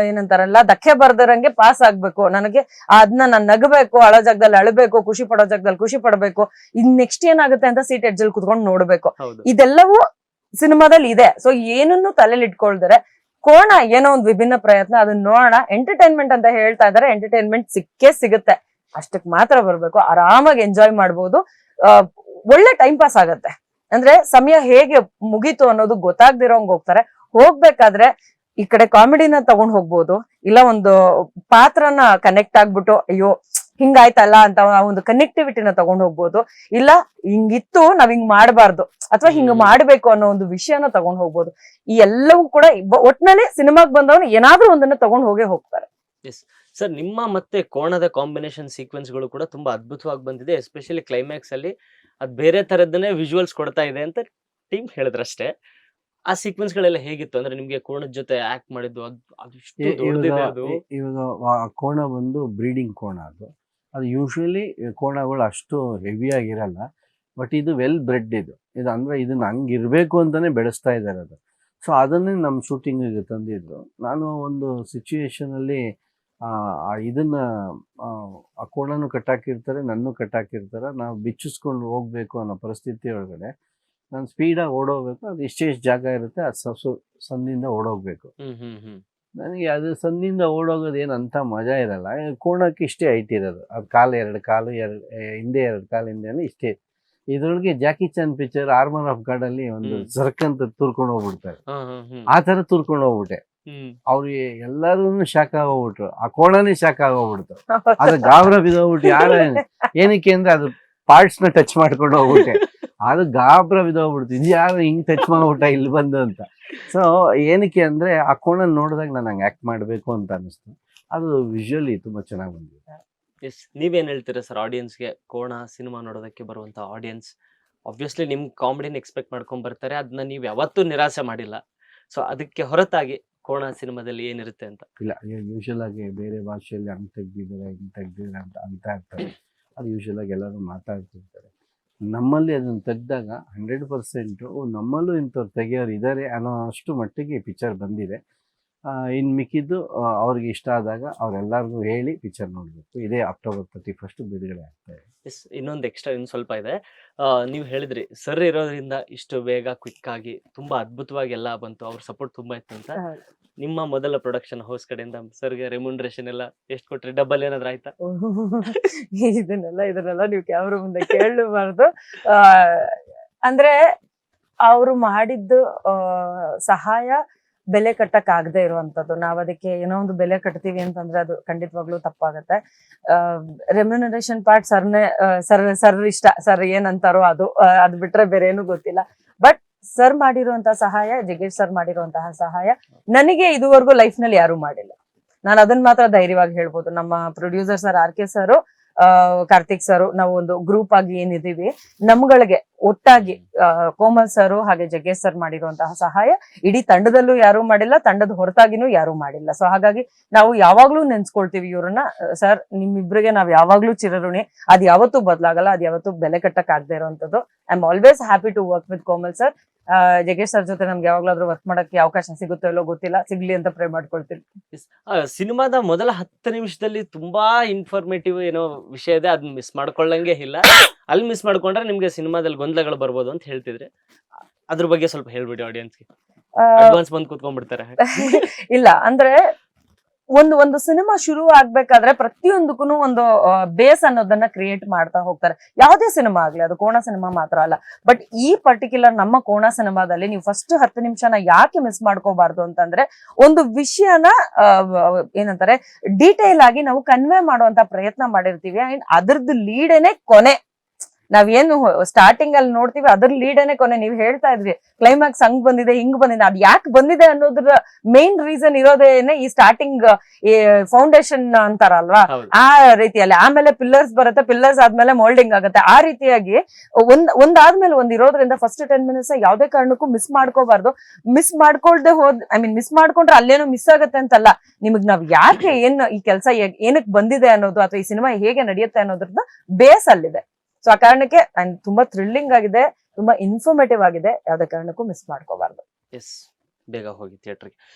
ಏನಂತಾರಲ್ಲ ಧಕ್ಕೆ ಬರ್ದಿರಂಗೆ ಪಾಸ್ ಆಗ್ಬೇಕು. ನನಗೆ ಅದನ್ನ ನಾನು ನಗಬೇಕು ಅಳೋ ಜಾಗದಲ್ಲಿ ಅಳಬೇಕು ಖುಷಿ ಪಡೋ ಜಾಗದಲ್ಲಿ ಖುಷಿ ಪಡಬೇಕು. ಇನ್ ನೆಕ್ಸ್ಟ್ ಏನಾಗುತ್ತೆ ಅಂತ ಸೀಟ್ ಎಡ್ಜಲ್ಲಿ ಕುತ್ಕೊಂಡು ನೋಡ್ಬೇಕು. ಇದೆಲ್ಲವೂ ಸಿನಿಮಾದಲ್ಲಿ ಇದೆ. ಸೊ ಏನನ್ನು ತಲೆಲಿ ಇಟ್ಕೊಳ್ತಾರೆ ಕೋಣ ಏನೋ ಒಂದು ವಿಭಿನ್ನ ಪ್ರಯತ್ನ ಅದನ್ನ ನೋಡೋಣ. ಎಂಟರ್ಟೈನ್ಮೆಂಟ್ ಅಂತ ಹೇಳ್ತಾ ಇದಾರೆ ಎಂಟರ್ಟೈನ್ಮೆಂಟ್ ಸಿಕ್ಕೇ ಸಿಗುತ್ತೆ. ಅಷ್ಟಕ್ ಮಾತ್ರ ಬರ್ಬೇಕು ಆರಾಮಾಗಿ ಎಂಜಾಯ್ ಮಾಡ್ಬೋದು. ಒಳ್ಳೆ ಟೈಮ್ ಪಾಸ್ ಆಗತ್ತೆ. ಅಂದ್ರೆ ಸಮಯ ಹೇಗೆ ಮುಗೀತು ಅನ್ನೋದು ಗೊತ್ತಾಗ್ದಿರೋಂಗ್ ಹೋಗ್ತಾರೆ. ಹೋಗ್ಬೇಕಾದ್ರೆ ಈ ಕಡೆ ಕಾಮಿಡಿನ ತಗೊಂಡ್ ಹೋಗ್ಬೋದು ಇಲ್ಲ ಒಂದು ಪಾತ್ರನ ಕನೆಕ್ಟ್ ಆಗ್ಬಿಟ್ಟು ಅಯ್ಯೋ ಹಿಂಗಾಯ್ತಲ್ಲ ಅಂತ ಒಂದು ಕನೆಕ್ಟಿವಿಟಿನ ತಗೊಂಡ್ ಹೋಗ್ಬೋದು ಇಲ್ಲ ಹಿಂಗಿತ್ತು ನಾವ್ ಹಿಂಗ್ ಮಾಡಬಾರ್ದು ಅಥವಾ ಹಿಂಗ್. ಮಾಡ್ಬೇಕು ಅನ್ನೋ ಒಂದು ವಿಷಯನ ತಗೊಂಡ್ ಹೋಗ್ಬೋದು. ಈ ಎಲ್ಲವೂ ಕೂಡ ಒಟ್ನಲ್ಲಿ ಸಿನಿಮಾಗ್ ಬಂದವನು ಏನಾದ್ರೂ ಒಂದನ್ನ ತಗೊಂಡ್ ಹೋಗೇ ಹೋಗ್ತಾರೆ. ಸರ್ ನಿಮ್ಮ ಮತ್ತೆ ಕೋಣದ ಕಾಂಬಿನೇಷನ್ ಸೀಕ್ವೆನ್ಸ್ಗಳು ಕೂಡ ತುಂಬಾ ಅದ್ಭುತವಾಗಿ ಬಂದಿದೆ ಎಸ್ಪೆಷಲಿ ಕ್ಲೈಮ್ಯಾಕ್ಸ್ ಅಲ್ಲಿ. ಅದು ಬೇರೆ ತರದನ್ನೇ ವಿಜುವಲ್ಸ್ ಕೊಡ್ತಾ ಇದೆ ಅಂತ ಟೀಮ್ ಹೇಳಿದ್ರಷ್ಟೇ. ಆ ಸೀಕ್ವೆನ್ಸ್ ಗಳೆಲ್ಲ ಹೇಗಿತ್ತು? ಅಂದ್ರೆ ನಿಮ್ಗೆ ಕೋಣದ ಜೊತೆ ಆಕ್ಟ್ ಮಾಡಿದ್ದು ಅದ್ ಇವಾಗ ಕೋಣ ಬಂದು ಬ್ರೀಡಿಂಗ್ ಕೋಣ ಅದು. ಅದು ಯೂಶ್ವಲಿ ಕೋಣಗಳು ಅಷ್ಟು ಹೆವಿ ಆಗಿರಲ್ಲ ಬಟ್ ಇದು ವೆಲ್ ಬ್ರೆಡ್ ಇದು. ಇದು ಅಂದ್ರೆ ಇದನ್ನ ಹಂಗ್ ಇರಬೇಕು ಅಂತಾನೆ ಬೆಳೆಸ್ತಾ ಇದ್ದಾರೆ ಅದು. ಸೊ ಅದನ್ನೇ ನಮ್ಮ ಶೂಟಿಂಗಿಗೆ ತಂದಿದ್ದು. ನಾನು ಒಂದು ಆ ಇದನ್ನ ಆ, ಕೋಣನೂ ಕಟ್ಟಾಕಿರ್ತಾರೆ ನನ್ನೂ ಕಟ್ಟಾಕಿರ್ತಾರೆ. ನಾವು ಬಿಚ್ಚಿಸ್ಕೊಂಡು ಹೋಗ್ಬೇಕು ಅನ್ನೋ ಪರಿಸ್ಥಿತಿ ಒಳಗಡೆ. ನಾನು ಸ್ಪೀಡಾಗಿ ಓಡೋಗ್ಬೇಕು ಅದು ಎಷ್ಟೆಷ್ಟು ಜಾಗ ಇರುತ್ತೆ ಅದು ಸಸು ಸಂದಿಂದ ಓಡೋಗ್ಬೇಕು. ನನಗೆ ಅದು ಸಂದಿಂದ ಓಡೋಗೋದು ಏನು ಅಂತ ಮಜಾ ಇರಲ್ಲ. ಕೋಣಕ್ಕೆ ಇಷ್ಟೇ ಐಟಿ ಇರೋದು. ಅದು ಕಾಲು ಎರಡು ಕಾಲು ಎರಡು ಹಿಂದೆ ಎರಡು ಕಾಲು ಹಿಂದೆ ಇಷ್ಟೇ. ಇದ್ರೊಳಗೆ Jackie Chan picture armour of god ಅಲ್ಲಿ ಒಂದು ಸರ್ಕಂತ ತುರ್ಕೊಂಡು ಅಂತ ತುರ್ಕೊಂಡು ಹೋಗ್ಬಿಡ್ತಾರೆ ಆ ತರ ತುರ್ಕೊಂಡು ಹೋಗ್ಬಿಟ್ಟೆ. ಅವ್ರಿಗೆ ಎಲ್ಲರೂ ಶಾಕ್ ಆಗೋಗ್ಬಿಟ್ರು. ಆ ಕೋಣನೇ ಶಾಕ್ ಆಗೋಗ್ಬಿಡ್ತು. ಅದು ಗಾಬ್ರ ಬಿದ್ದೋಗ್ಬಿಟ್ಟು ಯಾರ ಏನಕ್ಕೆ ಅಂದ್ರೆ ಅದು ಪಾರ್ಟ್ಸ್ನ ಟಚ್ ಮಾಡ್ಕೊಂಡು ಹೋಗ್ಬಿಟ್ಟೆ. ಅದು ಗಾಬ್ರ ಬಿದ್ದೋಗ್ಬಿಡ್ತು ಇದು ಯಾರು ಹಿಂಗ್ ಟಚ್ ಮಾಡ್ಬಿಟ್ಟ ಇಲ್ಲಿ ಬಂದು ಅಂತ. ಸೊ ಏನಕ್ಕೆ ಅಂದ್ರೆ ಆ ಕೋಣ ನೋಡಿದಾಗ ನಾನು ಹಂಗೆ ಆಕ್ಟ್ ಮಾಡ್ಬೇಕು ಅಂತ ಅನಿಸ್ತು ಅದು ವಿಜುವಲಿ ತುಂಬಾ ಚೆನ್ನಾಗಿ ಬಂದಿದೆ. ಎಸ್ ನೀವೇನ್ ಹೇಳ್ತೀರಾ ಸರ್ ಆಡಿಯನ್ಸ್ಗೆ ಕೋಣ ಸಿನಿಮಾ ನೋಡೋದಕ್ಕೆ ಬರುವಂತ ಆಡಿಯನ್ಸ್ ಆಬ್ವಿಯಸ್ಲಿ ನಿಮ್ ಕಾಮಿಡಿನ ಎಕ್ಸ್ಪೆಕ್ಟ್ ಮಾಡ್ಕೊಂಡ್ ಬರ್ತಾರೆ. ಅದನ್ನ ನೀವು ಯಾವತ್ತೂ ನಿರಾಸೆ ಮಾಡಿಲ್ಲ. ಸೊ ಅದಕ್ಕೆ ಹೊರತಾಗಿ ಕೋಣ ಸಿನಿಮಾದಲ್ಲಿ ಏನಿರುತ್ತೆ ಅಂತ? ಇಲ್ಲ ಯೂಶಲ್ ಆಗಿ ಬೇರೆ ಭಾಷೆಯಲ್ಲಿ ಹಂಗ್ ತೆಗ್ದಿದ್ದಾರೆ, ಹಿಂಗ್ ತೆಗ್ದಿದ್ದಾರೆ ಅಂತ ಅಂತ ಇರ್ತಾರೆ ಅದು ಯೂಶಲ್ ಆಗಿ ಎಲ್ಲರೂ ಮಾತಾಡ್ತಿರ್ತಾರೆ. ನಮ್ಮಲ್ಲಿ ಅದನ್ನು ತೆಗ್ದಾಗ ಹಂಡ್ರೆಡ್ ಪರ್ಸೆಂಟು ನಮ್ಮಲ್ಲೂ ಇಂಥವ್ರು ತೆಗೆಯೋರು ಇದ್ದಾರೆ ಅನ್ನೋ ಅಷ್ಟು ಮಟ್ಟಿಗೆ ಪಿಕ್ಚರ್ ಬಂದಿದೆ. ಇನ್ನು ಮಿಕ್ಕಿದ್ದು ಅವ್ರಿಗೆ ಇಷ್ಟ ಆದಾಗ ಅವ್ರೆಲ್ಲರಿಗೂ ಹೇಳಿ ಪಿಕ್ಚರ್ ನೋಡಬೇಕು. ಇದೇ ಅಕ್ಟೋಬರ್ ತರ್ಟಿ ಫಸ್ಟ್ ಬಿಡುಗಡೆ ಆಗ್ತಾ ಇದೆ. ಎಸ್ ಇನ್ನೊಂದು ಎಕ್ಸ್ಟ್ರಾ ಇನ್ನು ಸ್ವಲ್ಪ ಇದೆ. ನೀವು ಹೇಳಿದ್ರಿ ಸರ್ ಇರೋದ್ರಿಂದ ಇಷ್ಟು ಬೇಗ ಕ್ವಿಕ್ ಆಗಿ ತುಂಬಾ ಅದ್ಭುತವಾಗಿ ಎಲ್ಲ ಬಂತು. ಅವ್ರ ಸಪೋರ್ಟ್ ತುಂಬಾ ಇತ್ತು ಅಂತ. ನಿಮ್ಮ ಮೊದಲ ಪ್ರೊಡಕ್ಷನ್ ಹೌಸ್ ಕಡೆಯಿಂದ ಸರ್ಗೆ ರೆಮ್ಯುನರೇಷನ್ ಎಲ್ಲ ಎಷ್ಟು ಕೊಟ್ರಿ? ಡಬಲ್ ಏನಾದ್ರು ಆಯ್ತಾ? ಇದನ್ನೆಲ್ಲ ಇದನ್ನೆಲ್ಲ ನೀವು ಕ್ಯಾಮ್ರಾ ಮುಂದೆ ಕೇಳಬಾರ್ದು. ಅಂದ್ರೆ ಅವರು ಮಾಡಿದ್ದು ಸಹಾಯ ಬೆಲೆ ಕಟ್ಟಕ್ ಆಗದೆ ಇರುವಂತದ್ದು. ನಾವ್ ಅದಕ್ಕೆ ಏನೋ ಒಂದು ಬೆಲೆ ಕಟ್ತೀವಿ ಅಂತಂದ್ರೆ ಅದು ಖಂಡಿತವಾಗ್ಲೂ ತಪ್ಪಾಗತ್ತೆ. ರೆಮ್ಯುನರೇಷನ್ ಪಾರ್ಟ್ ಸರ್ನೇ ಸರ್ ಸರ್ ಇಷ್ಟ ಸರ್ ಏನಂತಾರೋ ಅದು ಅದ್ ಬಿಟ್ರೆ ಬೇರೆ ಏನು ಗೊತ್ತಿಲ್ಲ. ಬಟ್ ಸರ್ ಮಾಡಿರುವಂತಹ ಸಹಾಯ ಜಗೇಶ್ ಸರ್ ಮಾಡಿರುವಂತಹ ಸಹಾಯ ನನಗೆ ಇದುವರೆಗೂ ಲೈಫ್ನಲ್ಲಿ ಯಾರು ಮಾಡಿಲ್ಲ. ನಾನು ಅದನ್ನ ಮಾತ್ರ ಧೈರ್ಯವಾಗಿ ಹೇಳ್ಬೋದು. ನಮ್ಮ producer sir R K sir Karthik sir ನಾವು ಒಂದು ಗ್ರೂಪ್ ಆಗಿ ಏನಿದೀವಿ. ನಮ್ಗಳಿಗೆ ಒಟ್ಟಾಗಿ ಕೋಮಲ್ ಸರ್ ಹಾಗೆ ಜಗ್ಗೇಶ್ ಸರ್ ಮಾಡಿರುವಂತಹ ಸಹಾಯ ಇಡೀ ತಂಡದಲ್ಲೂ ಯಾರು ಮಾಡಿಲ್ಲ, ತಂಡದ ಹೊರತಾಗಿನೂ ಯಾರು ಮಾಡಿಲ್ಲ. ಸೊ ಹಾಗಾಗಿ ನಾವು ಯಾವಾಗ್ಲೂ ನೆನ್ಸ್ಕೊಳ್ತೀವಿ ಇವ್ರನ್ನ. ಸರ್, ನಿಮ್ಮಿಬ್ರಿಗೆ ನಾವ್ ಯಾವಾಗ್ಲೂ ಚಿರಋಣಿ. ಅದ್ ಯಾವತ್ತೂ ಬದಲಾಗಲ್ಲ, ಅದ್ ಯಾವತ್ತೂ ಬೆಲೆ ಕಟ್ಟಕ್ ಆಗದೆ ಇರುವಂತದ್ದು I am always happy to work with Komal sir Jaggesh sir ಜೊತೆ ನಮ್ಗೆ ಯಾವಾಗ್ಲಾದ್ರೂ ವರ್ಕ್ ಮಾಡಕ್ಕೆ ಅವಕಾಶ ಸಿಗುತ್ತೋ ಇಲ್ಲೋ ಗೊತ್ತಿಲ್ಲ ಸಿಗ್ಲಿ ಅಂತ ಪ್ರೇ ಮಾಡ್ಕೊಳ್ತೀನಿ. ಸಿನಿಮಾದ ಮೊದಲ ಹತ್ತು ನಿಮಿಷದಲ್ಲಿ ತುಂಬಾ ಇನ್ಫಾರ್ಮೇಟಿವ್ ಏನೋ ವಿಷಯ ಇದೆ ಅದನ್ನ ಮಿಸ್ ಮಾಡ್ಕೊಳ್ಳಂಗೆ ಇಲ್ಲ. ಅಲ್ಲಿ ಮಿಸ್ ಮಾಡ್ಕೊಂಡ್ರೆ ನಿಮ್ಗೆ ಸಿನಿಮಾದಲ್ಲಿ ಗೊಂದಲಗಳು ಬರ್ಬೋದು ಅಂತ ಹೇಳ್ತಿದ್ರೆ. ಅದ್ರ ಬಗ್ಗೆ ಸ್ವಲ್ಪ ಹೇಳ್ಬಿಡಿ ಆಡಿಯನ್ಸ್ಗೆ ಅಡ್ವಾನ್ಸ್ ಬಂದು ಕೂತ್ಕೊಂಡ್ಬಿಡ್ತಾರೆ. ಇಲ್ಲ ಅಂದ್ರೆ ಒಂದು ಒಂದು ಸಿನಿಮಾ ಶುರು ಆಗ್ಬೇಕಾದ್ರೆ ಪ್ರತಿಯೊಂದಕ್ಕೂ ಒಂದು ಬೇಸ್ ಅನ್ನೋದನ್ನ ಕ್ರಿಯೇಟ್ ಮಾಡ್ತಾ ಹೋಗ್ತಾರೆ. ಯಾವುದೇ ಸಿನಿಮಾ ಆಗ್ಲಿ, ಅದು ಕೋಣ ಸಿನಿಮಾ ಮಾತ್ರ ಅಲ್ಲ. ಬಟ್ ಈ ಪರ್ಟಿಕ್ಯುಲರ್ ನಮ್ಮ ಕೋಣ ಸಿನಿಮಾದಲ್ಲಿ ನೀವು ಫಸ್ಟ್ ಹತ್ತು ನಿಮಿಷನ ಯಾಕೆ ಮಿಸ್ ಮಾಡ್ಕೋಬಾರ್ದು ಅಂತಂದ್ರೆ, ಒಂದು ವಿಷಯನ ಏನಂತಾರೆ ಡೀಟೇಲ್ ಆಗಿ ನಾವು ಕನ್ವೆ ಮಾಡುವಂತ ಪ್ರಯತ್ನ ಮಾಡಿರ್ತೀವಿ. ಅಂಡ್ ಅದ್ರದ್ದು ಲೀಡೇನೆ ಕೊನೆ. ನಾವೇನು ಸ್ಟಾರ್ಟಿಂಗ್ ಅಲ್ಲಿ ನೋಡ್ತೀವಿ ಅದ್ರ ಲೀಡೇನೆ ಕೊನೆ ನೀವು ಹೇಳ್ತಾ ಇದ್ರಿ. ಕ್ಲೈಮ್ಯಾಕ್ಸ್ ಹಂಗ್ ಬಂದಿದೆ ಹಿಂಗ್ ಬಂದಿದೆ ಅದ್ ಯಾಕೆ ಬಂದಿದೆ ಅನ್ನೋದ್ರ ಮೇನ್ ರೀಸನ್ ಇರೋದೇನೆ ಈ ಸ್ಟಾರ್ಟಿಂಗ್ ಫೌಂಡೇಶನ್ ಅಂತಾರಲ್ವಾ? ಆ ರೀತಿಯಲ್ಲಿ. ಆಮೇಲೆ ಪಿಲ್ಲರ್ಸ್ ಬರುತ್ತೆ ಪಿಲ್ಲರ್ಸ್ ಆದ್ಮೇಲೆ ಮೋಲ್ಡಿಂಗ್ ಆಗುತ್ತೆ. ಆ ರೀತಿಯಾಗಿ ಒಂದ್ ಒಂದಾದ್ಮೇಲೆ ಒಂದ್ ಇರೋದ್ರಿಂದ ಫಸ್ಟ್ ಟೆನ್ ಮಿನಿಟ್ಸ್ ಯಾವ್ದೇ ಕಾರಣಕ್ಕೂ ಮಿಸ್ ಮಾಡ್ಕೋಬಾರ್ದು. ಮಿಸ್ ಮಾಡ್ಕೊಳ್ದೆ ಹೋದ್ ಐ ಮೀನ್ ಮಿಸ್ ಮಾಡ್ಕೊಂಡ್ರೆ ಅಲ್ಲೇನೋ ಮಿಸ್ ಆಗತ್ತೆ ಅಂತಲ್ಲ. ನಿಮಗ್ ನಾವ್ ಯಾಕೆ ಏನ್ ಈ ಕೆಲಸ ಏನಕ್ ಬಂದಿದೆ ಅನ್ನೋದು ಅಥವಾ ಈ ಸಿನಿಮಾ ಹೇಗೆ ನಡೆಯುತ್ತೆ ಅನ್ನೋದ್ರದ್ದು ಬೇಸ್ ಅಲ್ಲಿದೆ. ಸೊ ಆ ಕಾರಣಕ್ಕೆ ಅಂಡ್ ತುಂಬಾ ಥ್ರಿಲ್ಲಿಂಗ್ ಆಗಿದೆ, ತುಂಬಾ ಇನ್ಫಾರ್ಮೇಟಿವ್ ಆಗಿದೆ. ಯಾವ್ದೇ ಕಾರಣಕ್ಕೂ ಮಿಸ್ ಮಾಡ್ಕೋಬಾರ್ದು. ಎಸ್ ಬೇಗ ಹೋಗಿ ಥಿಯೇಟ್ರಿಗೆ